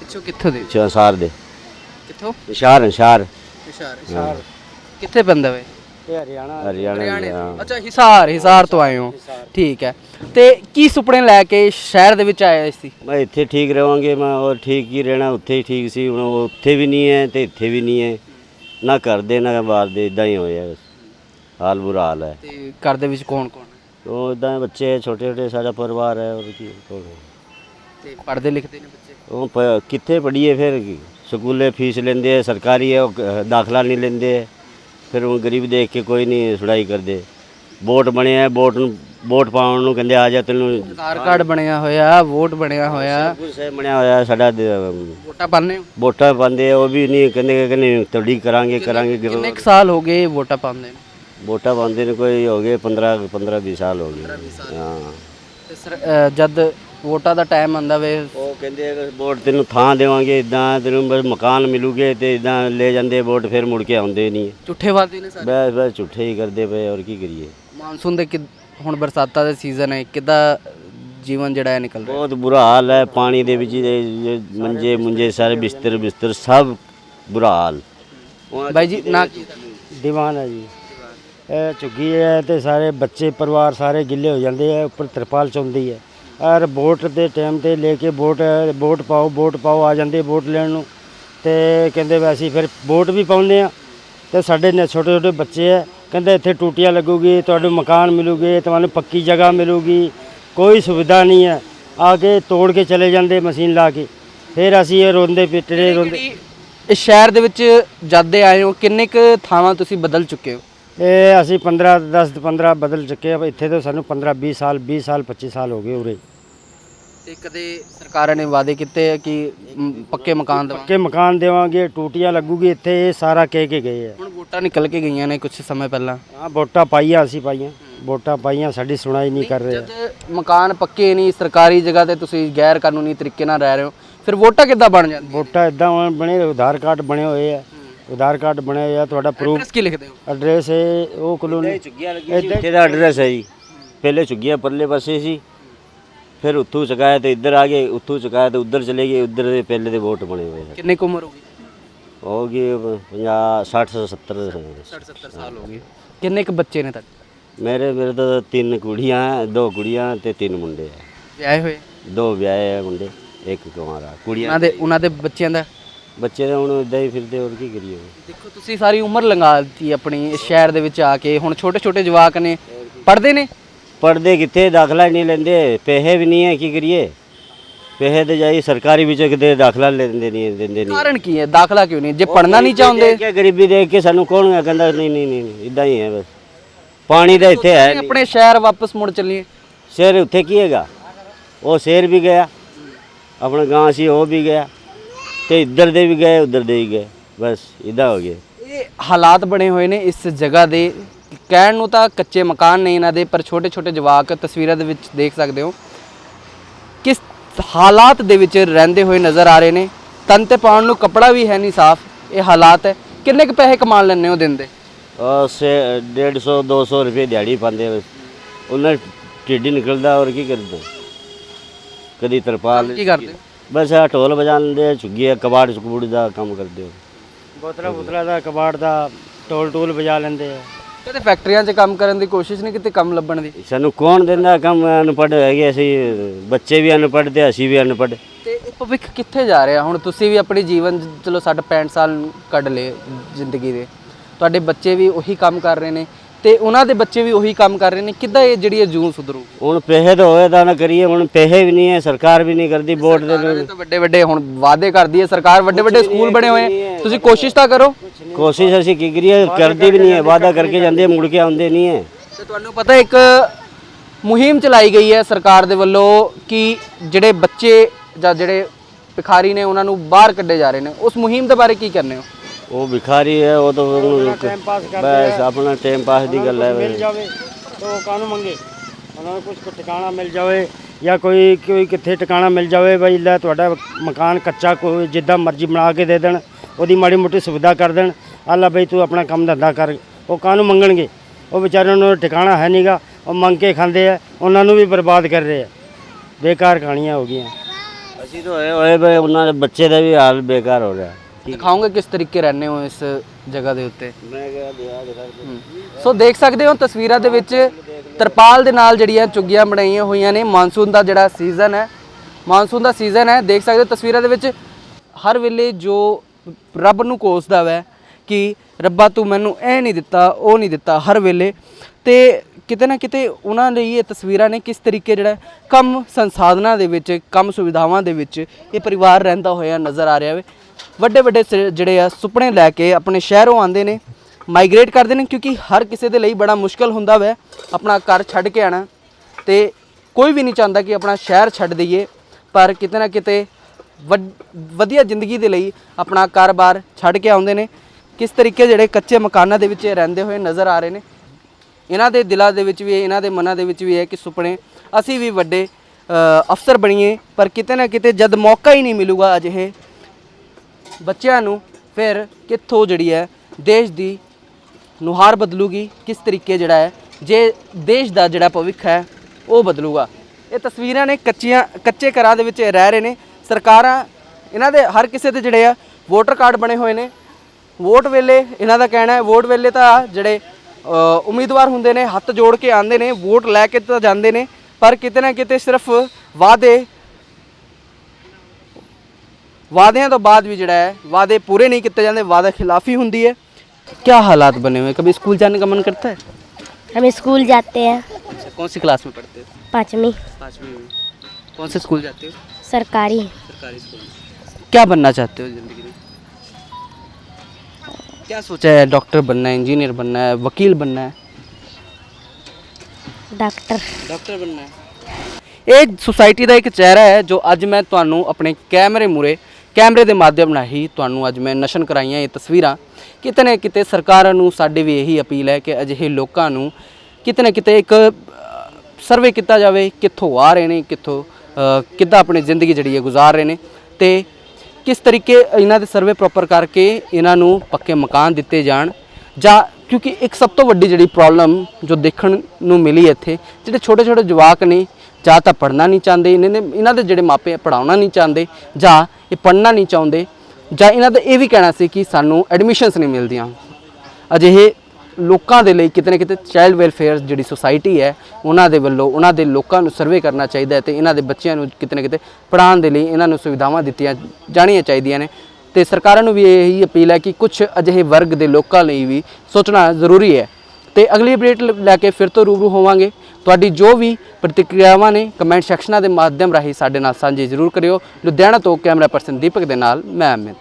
ਪਿੱਛੋਂ ਕਿੱਥੋਂ ਦੇ? ਸ਼ਾਰ ਦੇ। ਕਿੱਥੋਂ? ਸ਼ਹਿਰ ਸ਼ਹਿਰ ਇਸ਼ਾਰ ਕਿੱਥੇ ਪੈਂਦਾ ਵੇ? ਇਹ ਹਰਿਆਣਾ ਹਰਿਆਣਾ ਦੇ, ਹਾਂ। ਅੱਛਾ ਹਿਸਾਰ ਹਿਸਾਰ ਤੋਂ ਆਏ ਹੋ। ਠੀਕ ਹੈ। ਤੇ ਕੀ ਸੁਪਨੇ ਲੈ ਕੇ ਸ਼ਹਿਰ ਦੇ ਵਿੱਚ ਆਏ ਸੀ? ਮੈਂ ਇੱਥੇ ਠੀਕ ਰਵਾਂਗੇ ਮੈਂ ਹੋਰ ਠੀਕ ਹੀ ਰਹਿਣਾ ਉੱਥੇ ਹੀ ਠੀਕ ਸੀ। ਹੁਣ ਉਹ ਉੱਥੇ ਵੀ ਨਹੀਂ ਹੈ ਤੇ ਇੱਥੇ ਵੀ ਨਹੀਂ ਹੈ। ਨਾ ਕਰਦੇ ਨਾ ਬਾਹਰ ਦੇ ਇਦਾਂ ਹੀ ਹੋਇਆ। ਬਸ। ਹਾਲ ਬੁਰਾ ਹਾਲ ਹੈ। ਤੇ ਘਰ ਦੇ ਵਿੱਚ ਕੌਣ ਕੌਣ ਹੈ ਉਹ ਇਦਾਂ ਬੱਚੇ ਛੋਟੇ ਛੋਟੇ ਸਾਡਾ ਪਰਿਵਾਰ ਹੈ ਹੋਰ ਕੀ। ਹੈ? ਤੇ ਪੜ੍ਹਦੇ ਲਿਖਦੇ ਨੇ ਬੱਚੇ? ਉਹ ਪ- ਕਿੱਥੇ ਪੜੀਏ ਫਿਰ ਸਕੂਲੇ ਫੀਸ ਲੈਂਦੇ ਆ ਸਰਕਾਰੀ ਹੈ ਉਹ ਕ- ਦਾਖਲਾ ਨਹੀਂ ਲੈਂਦੇ। ਫਿਰ ਉਹ ਗਰੀਬ ਦੇਖ ਕੇ ਕੋਈ ਨਹੀਂ ਸੁਣਾਈ ਕਰਦੇ। ਵੋਟ ਬਣਿਆ ਵੋਟ ਨੂੰ ਵੋਟ ਪਾਉਣ ਨੂੰ ਕਹਿੰਦੇ ਆ ਜਾ ਤੈਨੂੰ। ਆਧਾਰ ਕਾਰਡ ਬਣਿਆ ਹੋਇਆ ਵੋਟ ਬਣਿਆ ਹੋਇਆ। ਹੈ ਬਣਿਆ ਹੋਇਆ ਸਾਡਾ ਦ- ਵੋਟਾਂ ਪਾਉਂਦੇ ਹੋ? ਵੋਟਾਂ ਪਾਉਂਦੇ ਆ, ਉਹ ਵੀ ਨਹੀਂ ਕਹਿੰਦੇ ਕਿ ਨਹੀਂ ਤੁਹਾਡੀ ਕਰਾਂਗੇ ਕਰਾਂਗੇ ਕਿੰਨੇ ਕੁ ਸਾਲ ਹੋ ਗਏ ਵੋਟਾਂ ਪਾਉਂਦੇ ਨੂੰ? ਵੋਟਾਂ ਪਾਉਂਦੇ ਨੇ ਕੋਈ ਹੋ ਗਏ 15 15 20 ਸਾਲ ਹੋ ਗਏ। ਹਾਂ। ਤੇ ਸਰ ਅ, ਜਦ ਵੋਟਾਂ ਦਾ ਟਾਈਮ ਆਂਦਾ ਵੇ ਉਹ ਕਹਿੰਦੇ ਅਗਰ ਵੋਟ ਤੈਨੂੰ ਥਾਂ ਦੇਵਾਂਗੇ ਇਦਾਂ ਤੈਨੂੰ ਬਸ ਮਕਾਨ ਮਿਲੂਗੇ ਤੇ ਇਦਾਂ ਲੈ ਜਾਂਦੇ ਵੋਟ ਫਿਰ ਮੁੜ ਕੇ ਆਉਂਦੇ ਨਹੀਂ। ਝੂਠੇ ਵਾਅਦੇ ਨੇ ਸਾਰੇ? ਬਸ ਬਸ ਝੂਠੇ ਹੀ ਕਰਦੇ ਪਏ ਔਰ ਕੀ ਕਰੀਏ। ਮਾਨਸੂਨ ਦੇ ਕਿ- ਹੁਣ ਬਰਸਾਤਾਂ ਦਾ ਸੀਜ਼ਨ ਹੈ ਕਿੱਦਾਂ ਜੀਵਨ ਜਿਹੜਾ ਹੈ ਨਿਕਲ ਰਿਹਾ ਬਹੁਤ ਬੁਰਾ ਹਾਲ ਹੈ ਪਾਣੀ ਦੇ ਵਿੱਚ ਇਹ- ਇਹ ਮੰਜੇ ਮੁੰਜੇ ਸਾਰੇ ਬਿਸਤਰ ਬਿਸਤਰ ਸਭ ਬੁਰਾ ਹਾਲ। ਬਾਈ ਜੀ ਨਾ ਦੀਵਾਨ ਹੈ ਜੀ। ਇਹ ਝੁੱਗੀ ਹੈ ਤੇ ਸਾਰੇ ਬੱਚੇ ਪਰਿਵਾਰ ਸਾਰੇ ਗਿੱਲੇ ਹੋ ਜਾਂਦੇ ਆ ਉੱਪਰ ਤਰਪਾਲ ਚੁੰਦੀ ਹੈ। ਔਰ ਵੋਟ ਦੇ ਟਾਈਮ ਤੇ ਲੈ ਕੇ ਵੋਟ ਵੋਟ ਪਾਓ ਵੋਟ ਪਾਓ ਆ ਜਾਂਦੇ ਵੋਟ ਲੈਣ ਨੂੰ। ਤੇ ਕਹਿੰਦੇ ਵੀ ਅਸੀਂ ਫਿਰ ਵੋਟ ਵੀ ਪਾਉਂਦੇ ਆ ਤੇ ਸਾਡੇ ਨੇ ਛੋਟੇ ਛੋਟੇ ਬੱਚੇ ਆ ਕਹਿੰਦੇ ਇੱਥੇ ਟੂਟੀਆਂ ਲੱਗੂਗੀ ਤੁਹਾਨੂੰ ਮਕਾਨ ਮਿਲੂਗੇ ਤੁਹਾਨੂੰ ਪੱਕੀ ਜਗ੍ਹਾ ਮਿਲੂਗੀ ਕੋਈ ਸੁਵਿਧਾ ਨਹੀਂ ਹੈ। ਆ ਕੇ ਤੋੜ ਕੇ ਚਲੇ ਜਾਂਦੇ ਮਸ਼ੀਨ ਲਾ ਕੇ। ਫਿਰ ਅਸੀਂ ਇਹ ਰੋਂਦੇ ਪਿੱਟਦੇ ਰੋਂਦੇ ਇਸ ਸ਼ਹਿਰ ਦੇ ਵਿੱਚ ਜਦ ਦੇ ਆਏ ਹੋ ਕਿੰਨੇ ਕੁ ਥਾਵਾਂ ਤੁਸੀਂ ਬਦਲ ਚੁੱਕੇ ਹੋ? ਇਹ ਅਸੀਂ 15 10 15 ਬਦਲ ਚੁੱਕੇ ਆ। ਇੱਥੇ ਤਾਂ ਸਾਨੂੰ 15 20 ਸਾਲ 20 ਸਾਲ 25 ਸਾਲ ਹੋ ਗਏ ਉਰੇ। ਤੇ ਕਦੇ ਸਰਕਾਰਾਂ ਨੇ ਵਾਅਦੇ ਕੀਤੇ ਆ ਕਿ ਮ, ਪੱਕੇ ਮਕਾਨ ਦੇਵਾਂਗੇ ਪੱਕੇ ਮਕਾਨ ਦੇਵਾਂਗੇ ਟੂਟੀਆਂ ਲੱਗੂਗੀ ਇੱਥੇ ਇਹ ਸਾਰਾ ਕਹਿ ਕੇ ਗਏ ਆ। ਹੁਣ ਵੋਟਾਂ ਨਿਕਲ ਕੇ ਗਈਆਂ ਨੇ ਕੁਝ ਸਮੇਂ ਪਹਿਲਾਂ। ਹਾਂ ਵੋਟਾਂ ਪਾਈਆਂ ਅਸੀਂ ਪਾਈਆਂ ਵੋਟਾਂ ਪਾਈਆਂ ਸਾਡੀ ਸੁਣਾਈ ਨਹੀਂ ਕਰ ਰਹੇ। ਜਦ ਮਕਾਨ ਪੱਕੇ ਨਹੀਂ ਸਰਕਾਰੀ ਜਗ੍ਹਾ ਤੇ ਤੁਸੀਂ ਗੈਰ ਕਾਨੂੰਨੀ ਤਰੀਕੇ ਨਾਲ ਰਹਿ ਰਹੇ ਹੋ ਫਿਰ ਵੋਟਾਂ ਕਿੱਦਾਂ ਬਣ ਜਾਂਦੀਆਂ? ਵੋਟਾਂ ਇਦਾਂ ਬਣੇ ਆਧਾਰ ਕਾਰਡ ਬਣੇ ਹੋਏ ਆ। ਆਧਾਰ ਕਾਰਡ ਬਣਿਆ ਹੋਇਆ ਤੁਹਾਡਾ ਪ੍ਰੂਫ ਐਡਰੈਸ ਕੀ ਲਿਖਦੇ ਹੋ? ਐਡਰੈਸ ਹੈ ਉਹ ਕਲੋਨੀ ਇੱਥੇ ਦਾ ਐਡਰੈਸ ਹੈ ਜੀ। ਪਹਿਲੇ ਝੁੱਗੀਆਂ ਪਰਲੇ ਪਾਸੇ ਸੀ। ਫਿਰ ਉੱਥੋਂ ਚੁਕਾਇਆ ਤੇ ਇੱਧਰ ਆ ਗਏ ਉੱਥੋਂ ਚੁਕਾਇਆ ਤੇ ਉੱਧਰ ਚਲੇ ਗਏ ਉੱਧਰ ਦੇ ਪਹਿਲੇ ਦੇ ਵੋਟ ਬਣੇ ਹੋਏ ਕਿੰਨੇ ਕੁ ਉਮਰ ਹੋ ਗਈ? ਹੋ ਗਏ 50 60 70 60 70 ਸਾਲ ਹੋ ਗਏ। ਕਿੰਨੇ ਕੁ ਬੱਚੇ ਨੇ ਤੁਹਾਡੇ? ਮੇਰੇ ਮੇਰੇ ਤਾਂ ਤਿੰਨ ਕੁੜੀਆਂ ਦੋ ਕੁੜੀਆਂ ਤੇ ਤਿੰਨ ਮੁੰਡੇ ਆ। ਵਿਆਹੇ ਹੋਏ? ਦੋ ਵਿਆਹੇ ਆ ਮੁੰਡੇ ਇੱਕ ਕੁਮਾਰਾ ਕੁੜੀਆਂ ਉਹਨਾਂ ਦੇ ਉਹਨਾਂ ਦੇ ਬੱਚਿਆਂ ਦਾ? ਬੱਚੇ ਤਾਂ ਹੁਣ ਇਦਾਂ ਹੀ ਫਿਰਦੇ ਹੋਰ ਕੀ ਕਰੀਏ? ਦੇਖੋ ਤੁਸੀਂ ਸਾਰੀ ਉਮਰ ਲੰਘਾ ਦਿੱਤੀ ਆਪਣੀ ਇਸ ਸ਼ਹਿਰ ਦੇ ਵਿੱਚ ਆ ਕੇ। ਹੁਣ ਛੋਟੇ ਛੋਟੇ ਜਵਾਕ ਨੇ। ਪੜ੍ਹਦੇ ਨੇ? ਪੜਦੇ ਕਿੱਥੇ? ਦਾਖਲਾ ਹੀ ਨਹੀਂ ਲੈਂਦੇ। ਪੈਸੇ ਵੀ ਨਹੀਂ ਹੈ ਕੀ ਕਰੀਏ? ਪੈਸੇ ਤੇ ਜਾਈ ਸਰਕਾਰੀ ਵਿੱਚ ਕਿਤੇ ਦਾਖਲਾ ਲੈਂਦੇ ਨਹੀਂ ਦਿੰਦੇ ਨਹੀਂ। ਕਾਰਨ ਕੀ ਹੈ? ਦਾਖਲਾ ਕਿਉਂ ਨਹੀਂ? ਜੇ ਪੜ੍ਹਨਾ ਨਹੀਂ ਚਾਹੁੰਦੇ ਕਿ ਗਰੀਬੀ ਦੇਖ ਕੇ ਸਾਨੂੰ ਕੌਣ ਕਹਿੰਦਾ ਨਹੀਂ ਨਹੀਂ ਨਹੀਂ ਇਦਾਂ ਹੀ ਹੈ ਬਸ। ਪਾਣੀ ਦਾ ਇੱਥੇ ਹੈ ਆਪਣੇ ਸ਼ਹਿਰ ਵਾਪਸ ਮੁੜ ਚੱਲੀਏ। ਸ਼ੇਰ ਉੱਥੇ ਕੀ ਹੈਗਾ? ਉਹ ਸ਼ੇਰ ਵੀ ਗਿਆ। ਆਪਣਾ ਗਾਂ ਸੀ ਉਹ ਵੀ ਗਿਆ। ਤੇ ਇੱਧਰ ਦੇ ਵੀ ਗਏ ਉੱਧਰ ਦੇ ਵੀ ਗਏ। ਬਸ ਇਦਾਂ ਹੋ ਗਿਆ। ਇਹ ਹਾਲਾਤ ਬਣੇ ਹੋਏ ਨੇ ਇਸ ਜਗ੍ਹਾ ਦੇ। ਕਹਿਣ ਨੂੰ ਤਾਂ ਕੱਚੇ ਮਕਾਨ ਨੇ ਇਹਨਾਂ ਦੇ ਪਰ ਛੋਟੇ ਛੋਟੇ ਜਵਾਕ ਤਸਵੀਰਾਂ ਦੇ ਵਿੱਚ ਦੇਖ ਸਕਦੇ ਹੋ। ਕਿਸ ਹਾਲਾਤ ਦੇ ਵਿੱਚ ਰਹਿੰਦੇ ਹੋਏ ਨਜ਼ਰ ਆ ਰਹੇ ਨੇ। ਤਨ ਤੇ ਪਾਉਣ ਨੂੰ ਕੱਪੜਾ ਵੀ ਹੈ ਨਹੀਂ ਸਾਫ਼। ਇਹ ਹਾਲਾਤ ਹੈ। ਕਿੰਨੇ ਕੁ ਪੈਸੇ ਕਮਾ ਲੈਂਦੇ ਹੋ ਦਿਨ ਦੇ? ਸੇ 150 200 ਰੁਪਏ ਦਿਹਾੜੀ ਪਾਉਂਦੇ ਬਸ। ਉਹਨਾਂ ਢਿੱਡ ਨਿਕਲਦਾ ਔਰ ਕੀ ਕਰਦੇ? ਕਦੀ ਤਰਪਾਲ ਕੀ ਕਰਦੇ? ਬਸ ਆ ਢੋਲ ਵਜਾ ਲੈਂਦੇ ਆ ਝੁੱਗੀਆਂ ਕਬਾੜ ਚਕਬੂੜ ਦਾ ਕੰਮ ਕਰਦੇ ਹੋ ਬੋਤਲਾਂ ਬੋਤਲਾਂ ਦਾ ਕਬਾੜ ਦਾ ਟੋਲ ਟੂਲ ਵਜਾ ਲੈਂਦੇ ਆ। ਕਦੇ ਫੈਕਟਰੀਆਂ 'ਚ ਕੰਮ ਕਰਨ ਦੀ ਕੋਸ਼ਿਸ਼ ਨਹੀਂ ਕਿਤੇ ਕੰਮ ਲੱਭਣ ਦੀ? ਸਾਨੂੰ ਕੌਣ ਦਿੰਦਾ ਕੰਮ? ਅਨਪੜ੍ਹ ਹੈਗੇ ਅਸੀਂ ਬੱਚੇ ਵੀ ਅਨਪੜ੍ਹ ਤੇ ਅਸੀਂ ਵੀ ਅਨਪੜ੍ਹ। ਤੇ ਇਹ ਭਵਿੱਖ ਕਿੱਥੇ ਜਾ ਰਿਹਾ? ਹੁਣ ਤੁਸੀਂ ਵੀ ਆਪਣੀ ਜੀਵਨ 'ਚ ਚਲੋ 60 65 ਸਾਲ ਕੱਢ ਲਏ ਜ਼ਿੰਦਗੀ ਦੇ। ਤੁਹਾਡੇ ਬੱਚੇ ਵੀ ਉਹੀ ਕੰਮ ਕਰ ਰਹੇ ਨੇ। ਤੇ ਉਹਨਾਂ ਦੇ ਬੱਚੇ ਵੀ ਉਹੀ ਕੰਮ ਕਰ ਰਹੇ ਨੇ। ਕਿੱਦਾਂ ਇਹ ਜਿਹੜੀ ਇਹ ਜੂਨ ਸੁਧਰੂ? ਹੁਣ ਪੈਸੇ ਤਾਂ ਹੋਏ ਤਾਂ ਨਾ ਕਰੀਏ ਹੁਣ ਪੈਸੇ ਵੀ ਨਹੀਂ ਹੈ ਸਰਕਾਰ ਵੀ ਨਹੀਂ ਕਰਦੀ ਵੋਟ ਦੇ ਤਾਂ ਵੱਡੇ ਵੱਡੇ ਹੁਣ ਵਾਅਦੇ ਕਰਦੀ ਹੈ ਸਰਕਾਰ ਵੱਡੇ ਵੱਡੇ ਸਕੂਲ ਬਣੇ ਹੋਏ। ਤੁਸੀਂ ਕੋਸ਼ਿਸ਼ ਤਾਂ ਕਰੋ। ਕੋਸ਼ਿਸ਼ ਅਸੀਂ ਕੀ ਕਰੀਏ ਕਰਦੀ ਵੀ ਨਹੀਂ ਹੈ ਵਾਅਦਾ ਕਰਕੇ ਜਾਂਦੇ ਮੁੜ ਕੇ ਆਉਂਦੇ ਨਹੀਂ ਹੈ। ਤੇ ਤੁਹਾਨੂੰ ਪਤਾ ਇੱਕ ਮੁਹਿੰਮ ਚਲਾਈ ਗਈ ਹੈ ਸਰਕਾਰ ਦੇ ਵੱਲੋਂ ਕਿ ਜਿਹੜੇ ਬੱਚੇ ਜਾਂ ਜਿਹੜੇ ਭਿਖਾਰੀ ਨੇ ਉਹਨਾਂ ਨੂੰ ਬਾਹਰ ਕੱਢੇ ਜਾ ਰਹੇ ਨੇ। ਉਸ ਮੁਹਿੰਮ ਦੇ ਬਾਰੇ ਕੀ ਕਰਨੇ ਹੋ? ਉਹ ਭਿਖਾਰੀ ਹੈ ਉਹ ਤਾਂ ਉਹਨੂੰ ਟਾਈਮ ਪਾਸ ਬਸ ਆਪਣਾ ਟਾਈਮ ਪਾਸ ਦੀ ਗੱਲ ਹੈ ਮਿਲ ਜਾਵੇ ਤਾਂ ਉਹ ਕਾਹਨੂੰ ਮੰਗੇ? ਉਹਨਾਂ ਨੂੰ ਕੁਝ ਟਿਕਾਣਾ ਮਿਲ ਜਾਵੇ ਜਾਂ ਕੋਈ ਕੋਈ ਕਿੱਥੇ ਟਿਕਾਣਾ ਮਿਲ ਜਾਵੇ ਬਈ ਲੈ ਤੁਹਾਡਾ ਮਕਾਨ ਕੱਚਾ ਕੋਈ ਜਿੱਦਾਂ ਮਰਜ਼ੀ ਬਣਾ ਕੇ ਦੇ ਦੇਣ ਉਹਦੀ ਮਾੜੀ ਮੋਟੀ ਸੁਵਿਧਾ ਕਰ ਦੇਣ। ਆਲਾ ਬਈ ਤੂੰ ਆਪਣਾ ਕੰਮ ਧੰਦਾ ਕਰ। ਉਹ ਕਾਹਨੂੰ ਮੰਗਣਗੇ? ਉਹ ਵਿਚਾਰਿਆਂ ਨੂੰ ਟਿਕਾਣਾ ਹੈ ਨਹੀਂਗਾ ਉਹ ਮੰਗ ਕੇ ਖਾਂਦੇ ਆ ਉਹਨਾਂ ਨੂੰ ਵੀ ਬਰਬਾਦ ਕਰ ਰਹੇ ਆ। ਬੇਕਾਰ ਕਹਾਣੀਆਂ ਹੋ ਗਈਆਂ। ਅਸੀਂ ਤਾਂ ਹੋਏ ਹੋਏ ਬਈ ਉਹਨਾਂ ਦੇ ਬੱਚੇ ਦਾ ਵੀ ਹਾਲ ਬੇਕਾਰ ਹੋ ਰਿਹਾ। ਦਿਖਾਓਗੇ ਕਿਸ ਤਰੀਕੇ ਰਹਿੰਦੇ ਹੋ ਇਸ ਜਗ੍ਹਾ ਦੇ ਉੱਤੇ। ਮੈਂ ਕਿਹਾ ਵਿਆਹ ਦੇ ਹਮ। ਸੋ ਦੇਖ ਸਕਦੇ ਹੋ ਤਸਵੀਰਾਂ ਦੇ ਵਿੱਚ ਤਰਪਾਲ ਦੇ ਨਾਲ ਜਿਹੜੀਆਂ ਚੁੱਗੀਆਂ ਬਣਾਈਆਂ ਹੋਈਆਂ ਨੇ। ਮਾਨਸੂਨ ਦਾ ਜਿਹੜਾ ਸੀਜ਼ਨ ਹੈ ਮਾਨਸੂਨ ਦਾ ਸੀਜ਼ਨ ਹੈ। ਦੇਖ ਸਕਦੇ ਹੋ ਤਸਵੀਰਾਂ ਦੇ ਵਿੱਚ ਹਰ ਵੇਲੇ ਜੋ ਰੱਬ ਨੂੰ ਕੋਸਦਾ ਵੈ ਕਿ ਰੱਬਾ ਤੂੰ ਮੈਨੂੰ ਇਹ ਨਹੀਂ ਦਿੱਤਾ ਉਹ ਨਹੀਂ ਦਿੱਤਾ ਹਰ ਵੇਲੇ। ਤੇ ਕਿਤੇ ਨਾ ਕਿਤੇ ਉਹਨਾਂ ਲਈ ਇਹ ਤਸਵੀਰਾਂ ਨੇ ਕਿਸ ਤਰੀਕੇ ਜਿਹੜਾ ਕੰਮ ਸੰਸਾਧਨਾਂ ਦੇ ਵਿੱਚ ਕੰਮ ਸੁਵਿਧਾਵਾਂ ਦੇ ਵਿੱਚ ਇਹ ਪਰਿਵਾਰ ਰਹਿੰਦਾ ਹੋਇਆ ਨਜ਼ਰ ਆ ਰਿਹਾ ਵੇ। ਵੱਡੇ ਵੱਡੇ ਸ- ਜਿਹੜੇ ਆ, ਸੁਪਨੇ ਲੈ ਕੇ ਆਪਣੇ ਸ਼ਹਿਰੋਂ ਆਉਂਦੇ ਨੇ ਮਾਈਗ੍ਰੇਟ ਕਰਦੇ ਨੇ, ਕਿਉਂਕਿ ਹਰ ਕਿਸੇ ਦੇ ਲਈ ਬੜਾ ਮੁਸ਼ਕਲ ਹੁੰਦਾ ਵੈ, ਆਪਣਾ ਘਰ ਛੱਡ ਕੇ ਆਣਾ ਤੇ ਕੋਈ ਵੀ ਨਹੀਂ ਚਾਹੁੰਦਾ ਕਿ ਆਪਣਾ ਸ਼ਹਿਰ ਛੱਡ ਦਈਏ, ਪਰ ਕਿਤੇ ਨਾ ਕਿਤੇ ਵੱਡ- ਵਧੀਆ ਜ਼ਿੰਦਗੀ ਦੇ ਲਈ ਆਪਣਾ ਕਾਰੋਬਾਰ ਛੱਡ ਕੇ ਆਉਂਦੇ ਨੇ। ਕਿਸ ਤਰੀਕੇ ਜਿਹੜੇ ਕੱਚੇ ਮਕਾਨਾਂ ਦੇ ਵਿੱਚ ਰਹਿੰਦੇ ਹੋਏ ਨਜ਼ਰ ਆ ਰਹੇ ਨੇ। ਇਹਨਾਂ ਦੇ ਦਿਲਾਂ ਦੇ ਵਿੱਚ ਵੀ ਇਹਨਾਂ ਦੇ ਮਨਾਂ ਦੇ ਵਿੱਚ ਵੀ ਹੈ ਕਿ ਸੁਪਨੇ, ਅਸੀਂ ਵੀ ਵੱਡੇ ਅਫਸਰ ਬਣੀਏ, ਪਰ ਕਿਤੇ ਨਾ ਕਿਤੇ ਜਦ ਮੌਕਾ ਹੀ ਨਹੀਂ ਮਿਲੂਗਾ ਅਜਿਹੇ ਬੱਚਿਆਂ ਨੂੰ ਫਿਰ ਕਿੱਥੋਂ ਜਿਹੜੀ ਹੈ ਦੇਸ਼ ਦੀ ਨੁਹਾਰ ਬਦਲੂਗੀ, ਕਿਸ ਤਰੀਕੇ ਜਿਹੜਾ ਹੈ, ਜੇ ਦੇਸ਼ ਦਾ ਜਿਹੜਾ ਭਵਿੱਖ ਹੈ, ਉਹ ਬਦਲੂਗਾ। ਇਹ ਤਸਵੀਰਾਂ ਨੇ ਕੱਚੀਆਂ, ਕੱਚੇ ਘਰਾਂ ਦੇ ਵਿੱਚ ਇਹ ਰਹਿ ਰਹੇ ਨੇ। ਸਰਕਾਰਾਂ ਇਹਨਾਂ ਦੇ ਹਰ ਕਿਸੇ ਦੇ ਜਿਹੜੇ ਆ ਵੋਟਰ ਕਾਰਡ ਬਣੇ ਹੋਏ ਨੇ। ਵੋਟ ਵੇਲੇ ਇਹਨਾਂ ਦਾ ਕਹਿਣਾ ਹੈ, ਵੋਟ ਵੇਲੇ ਤਾਂ ਜਿਹੜੇ ਉਮੀਦਵਾਰ ਹੁੰਦੇ ਨੇ, ਹੱਥ ਜੋੜ ਕੇ ਆਉਂਦੇ ਨੇ, ਵੋਟ ਲੈ ਕੇ ਤਾਂ ਜਾਂਦੇ ਨੇ, ਪਰ ਕਿਤੇ ਨਾ ਕਿਤੇ ਸਿਰਫ ਵਾਅਦੇ वादे तो बाद भी जड़ा है वादे पूरे नहीं किए जाते वादा खिलाफी होंगी है क्या हालात बने हुए हैं? कभी स्कूल जाने का मन करता है हम स्कूल जाते हैं अच्छा कौन सी क्लास में पढ़ते हो पाँचवीं पाँचवीं में कौन से स्कूल जाते हो सरकारी सरकारी स्कूल क्या बनना चाहते हो ज़िंदगी में क्या सोचा है डॉक्टर बनना है इंजीनियर बनना है वकील बनना है डॉक्टर ਡਾਕਟਰ ਬਣਨਾ ਹੈ ਇਹ ਸੁਸਾਇਟੀ ਦਾ ਇੱਕ ਚਿਹਰਾ ਹੈ ਜੋ ਅੱਜ ਮੈਂ ਤੁਹਾਨੂੰ ਆਪਣੇ ਕੈਮਰੇ ਮੂਰੇ ਕੈਮਰੇ ਦੇ ਮਾਧਿਅਮ ਨਾਲ ਹੀ ਤੁਹਾਨੂੰ ਅੱਜ ਮੈਂ ਨਸ਼ਨ ਕਰਾਈਆਂ ਇਹ ਤਸਵੀਰਾਂ। ਕਿਤੇ ਨਾ ਕਿਤੇ ਸਰਕਾਰਾਂ ਨੂੰ ਸਾਡੀ ਵੀ ਇਹੀ ਅਪੀਲ ਹੈ ਕਿ ਅਜਿਹੇ ਲੋਕਾਂ ਨੂੰ ਕਿਤੇ ਨਾ ਕਿਤੇ ਇੱਕ ਸਰਵੇ ਕੀਤਾ ਜਾਵੇ ਕਿੱਥੋਂ ਆ ਰਹੇ ਨੇ, ਕਿੱਥੋਂ ਕਿੱਦਾਂ ਆਪਣੀ ਜ਼ਿੰਦਗੀ ਜਿਹੜੀ ਹੈ ਗੁਜ਼ਾਰ ਰਹੇ ਨੇ ਤੇ ਕਿਸ ਤਰੀਕੇ ਇਹਨਾਂ ਦੇ ਸਰਵੇ ਪ੍ਰੋਪਰ ਕਰਕੇ ਇਹਨਾਂ ਨੂੰ ਪੱਕੇ ਮਕਾਨ ਦਿੱਤੇ ਜਾਣ ਜਾਂ ਕਿਉਂਕਿ ਇੱਕ ਸਭ ਤੋਂ ਵੱਡੀ ਜਿਹੜੀ ਪ੍ਰੋਬਲਮ ਜੋ ਦੇਖਣ ਨੂੰ ਮਿਲੀ ਇੱਥੇ, ਜਿਹੜੇ ਛੋਟੇ ਛੋਟੇ ਜਵਾਕ ਨੇ ਜਾਂ ਤਾਂ ਪੜ੍ਹਨਾ ਨਹੀਂ ਚਾਹੁੰਦੇ, ਇਹਨਾਂ ਨੇ ਇਹਨਾਂ ਦੇ ਜਿਹੜੇ ਮਾਪੇ ਪੜਾਉਣਾ ਨਹੀਂ ਚਾਹੁੰਦੇ, ਜਾਂ ਇਹ ਪੜ੍ਹਨਾ ਨਹੀਂ ਚਾਹੁੰਦੇ, ਜਾਂ ਇਹਨਾਂ ਦਾ ਇਹ ਵੀ ਕਹਿਣਾ ਸੀ ਕਿ ਸਾਨੂੰ ਐਡਮਿਸ਼ਨਸ ਨਹੀਂ ਮਿਲਦੀਆਂ। ਅਜਿਹੇ ਲੋਕਾਂ ਦੇ ਲਈ ਕਿਤੇ ਨਾ ਕਿਤੇ ਚਾਈਲਡ ਵੈਲਫੇਅਰ ਜਿਹੜੀ ਸੁਸਾਇਟੀ ਹੈ, ਉਹਨਾਂ ਦੇ ਵੱਲੋਂ ਉਹਨਾਂ ਦੇ ਲੋਕਾਂ ਨੂੰ ਸਰਵੇ ਕਰਨਾ ਚਾਹੀਦਾ ਹੈ ਤੇ ਇਹਨਾਂ ਦੇ ਬੱਚਿਆਂ ਨੂੰ ਕਿਤੇ ਨਾ ਕਿਤੇ ਪੜ੍ਹਾਉਣ ਦੇ ਲਈ ਇਹਨਾਂ ਨੂੰ ਸੁਵਿਧਾਵਾਂ ਦਿੱਤੀਆਂ ਜਾਣੀਆਂ ਚਾਹੀਦੀਆਂ ਨੇ। ਤੇ ਸਰਕਾਰਾਂ ਨੂੰ ਵੀ ਇਹੀ ਅਪੀਲ ਹੈ ਕਿ ਕੁਝ ਅਜਿਹੇ ਵਰਗ ਦੇ ਲੋਕਾਂ ਲਈ ਵੀ ਸੋਚਣਾ ਜ਼ਰੂਰੀ ਹੈ। ਤੇ ਅਗਲੀ ਅਪਡੇਟ ਲੈ ਕੇ ਫਿਰ ਤੋਂ ਰੂਬਰੂ ਹੋਵਾਂਗੇ। ਤੁਹਾਡੀ ਜੋ ਵੀ ਪ੍ਰਤੀਕਿਰਿਆਵਾਂ ਨੇ ਕਮੈਂਟ ਸੈਕਸ਼ਨਾਂ ਦੇ ਮਾਧਿਅਮ ਰਾਹੀਂ ਸਾਡੇ ਨਾਲ ਸਾਂਝੇ ਜ਼ਰੂਰ ਕਰਿਓ। ਲੁਧਿਆਣਾ ਤੋਂ ਕੈਮਰਾ ਪਰਸਨ ਦੀਪਕ ਦੇ ਨਾਲ ਮੈਂ ਅਮਿਤ।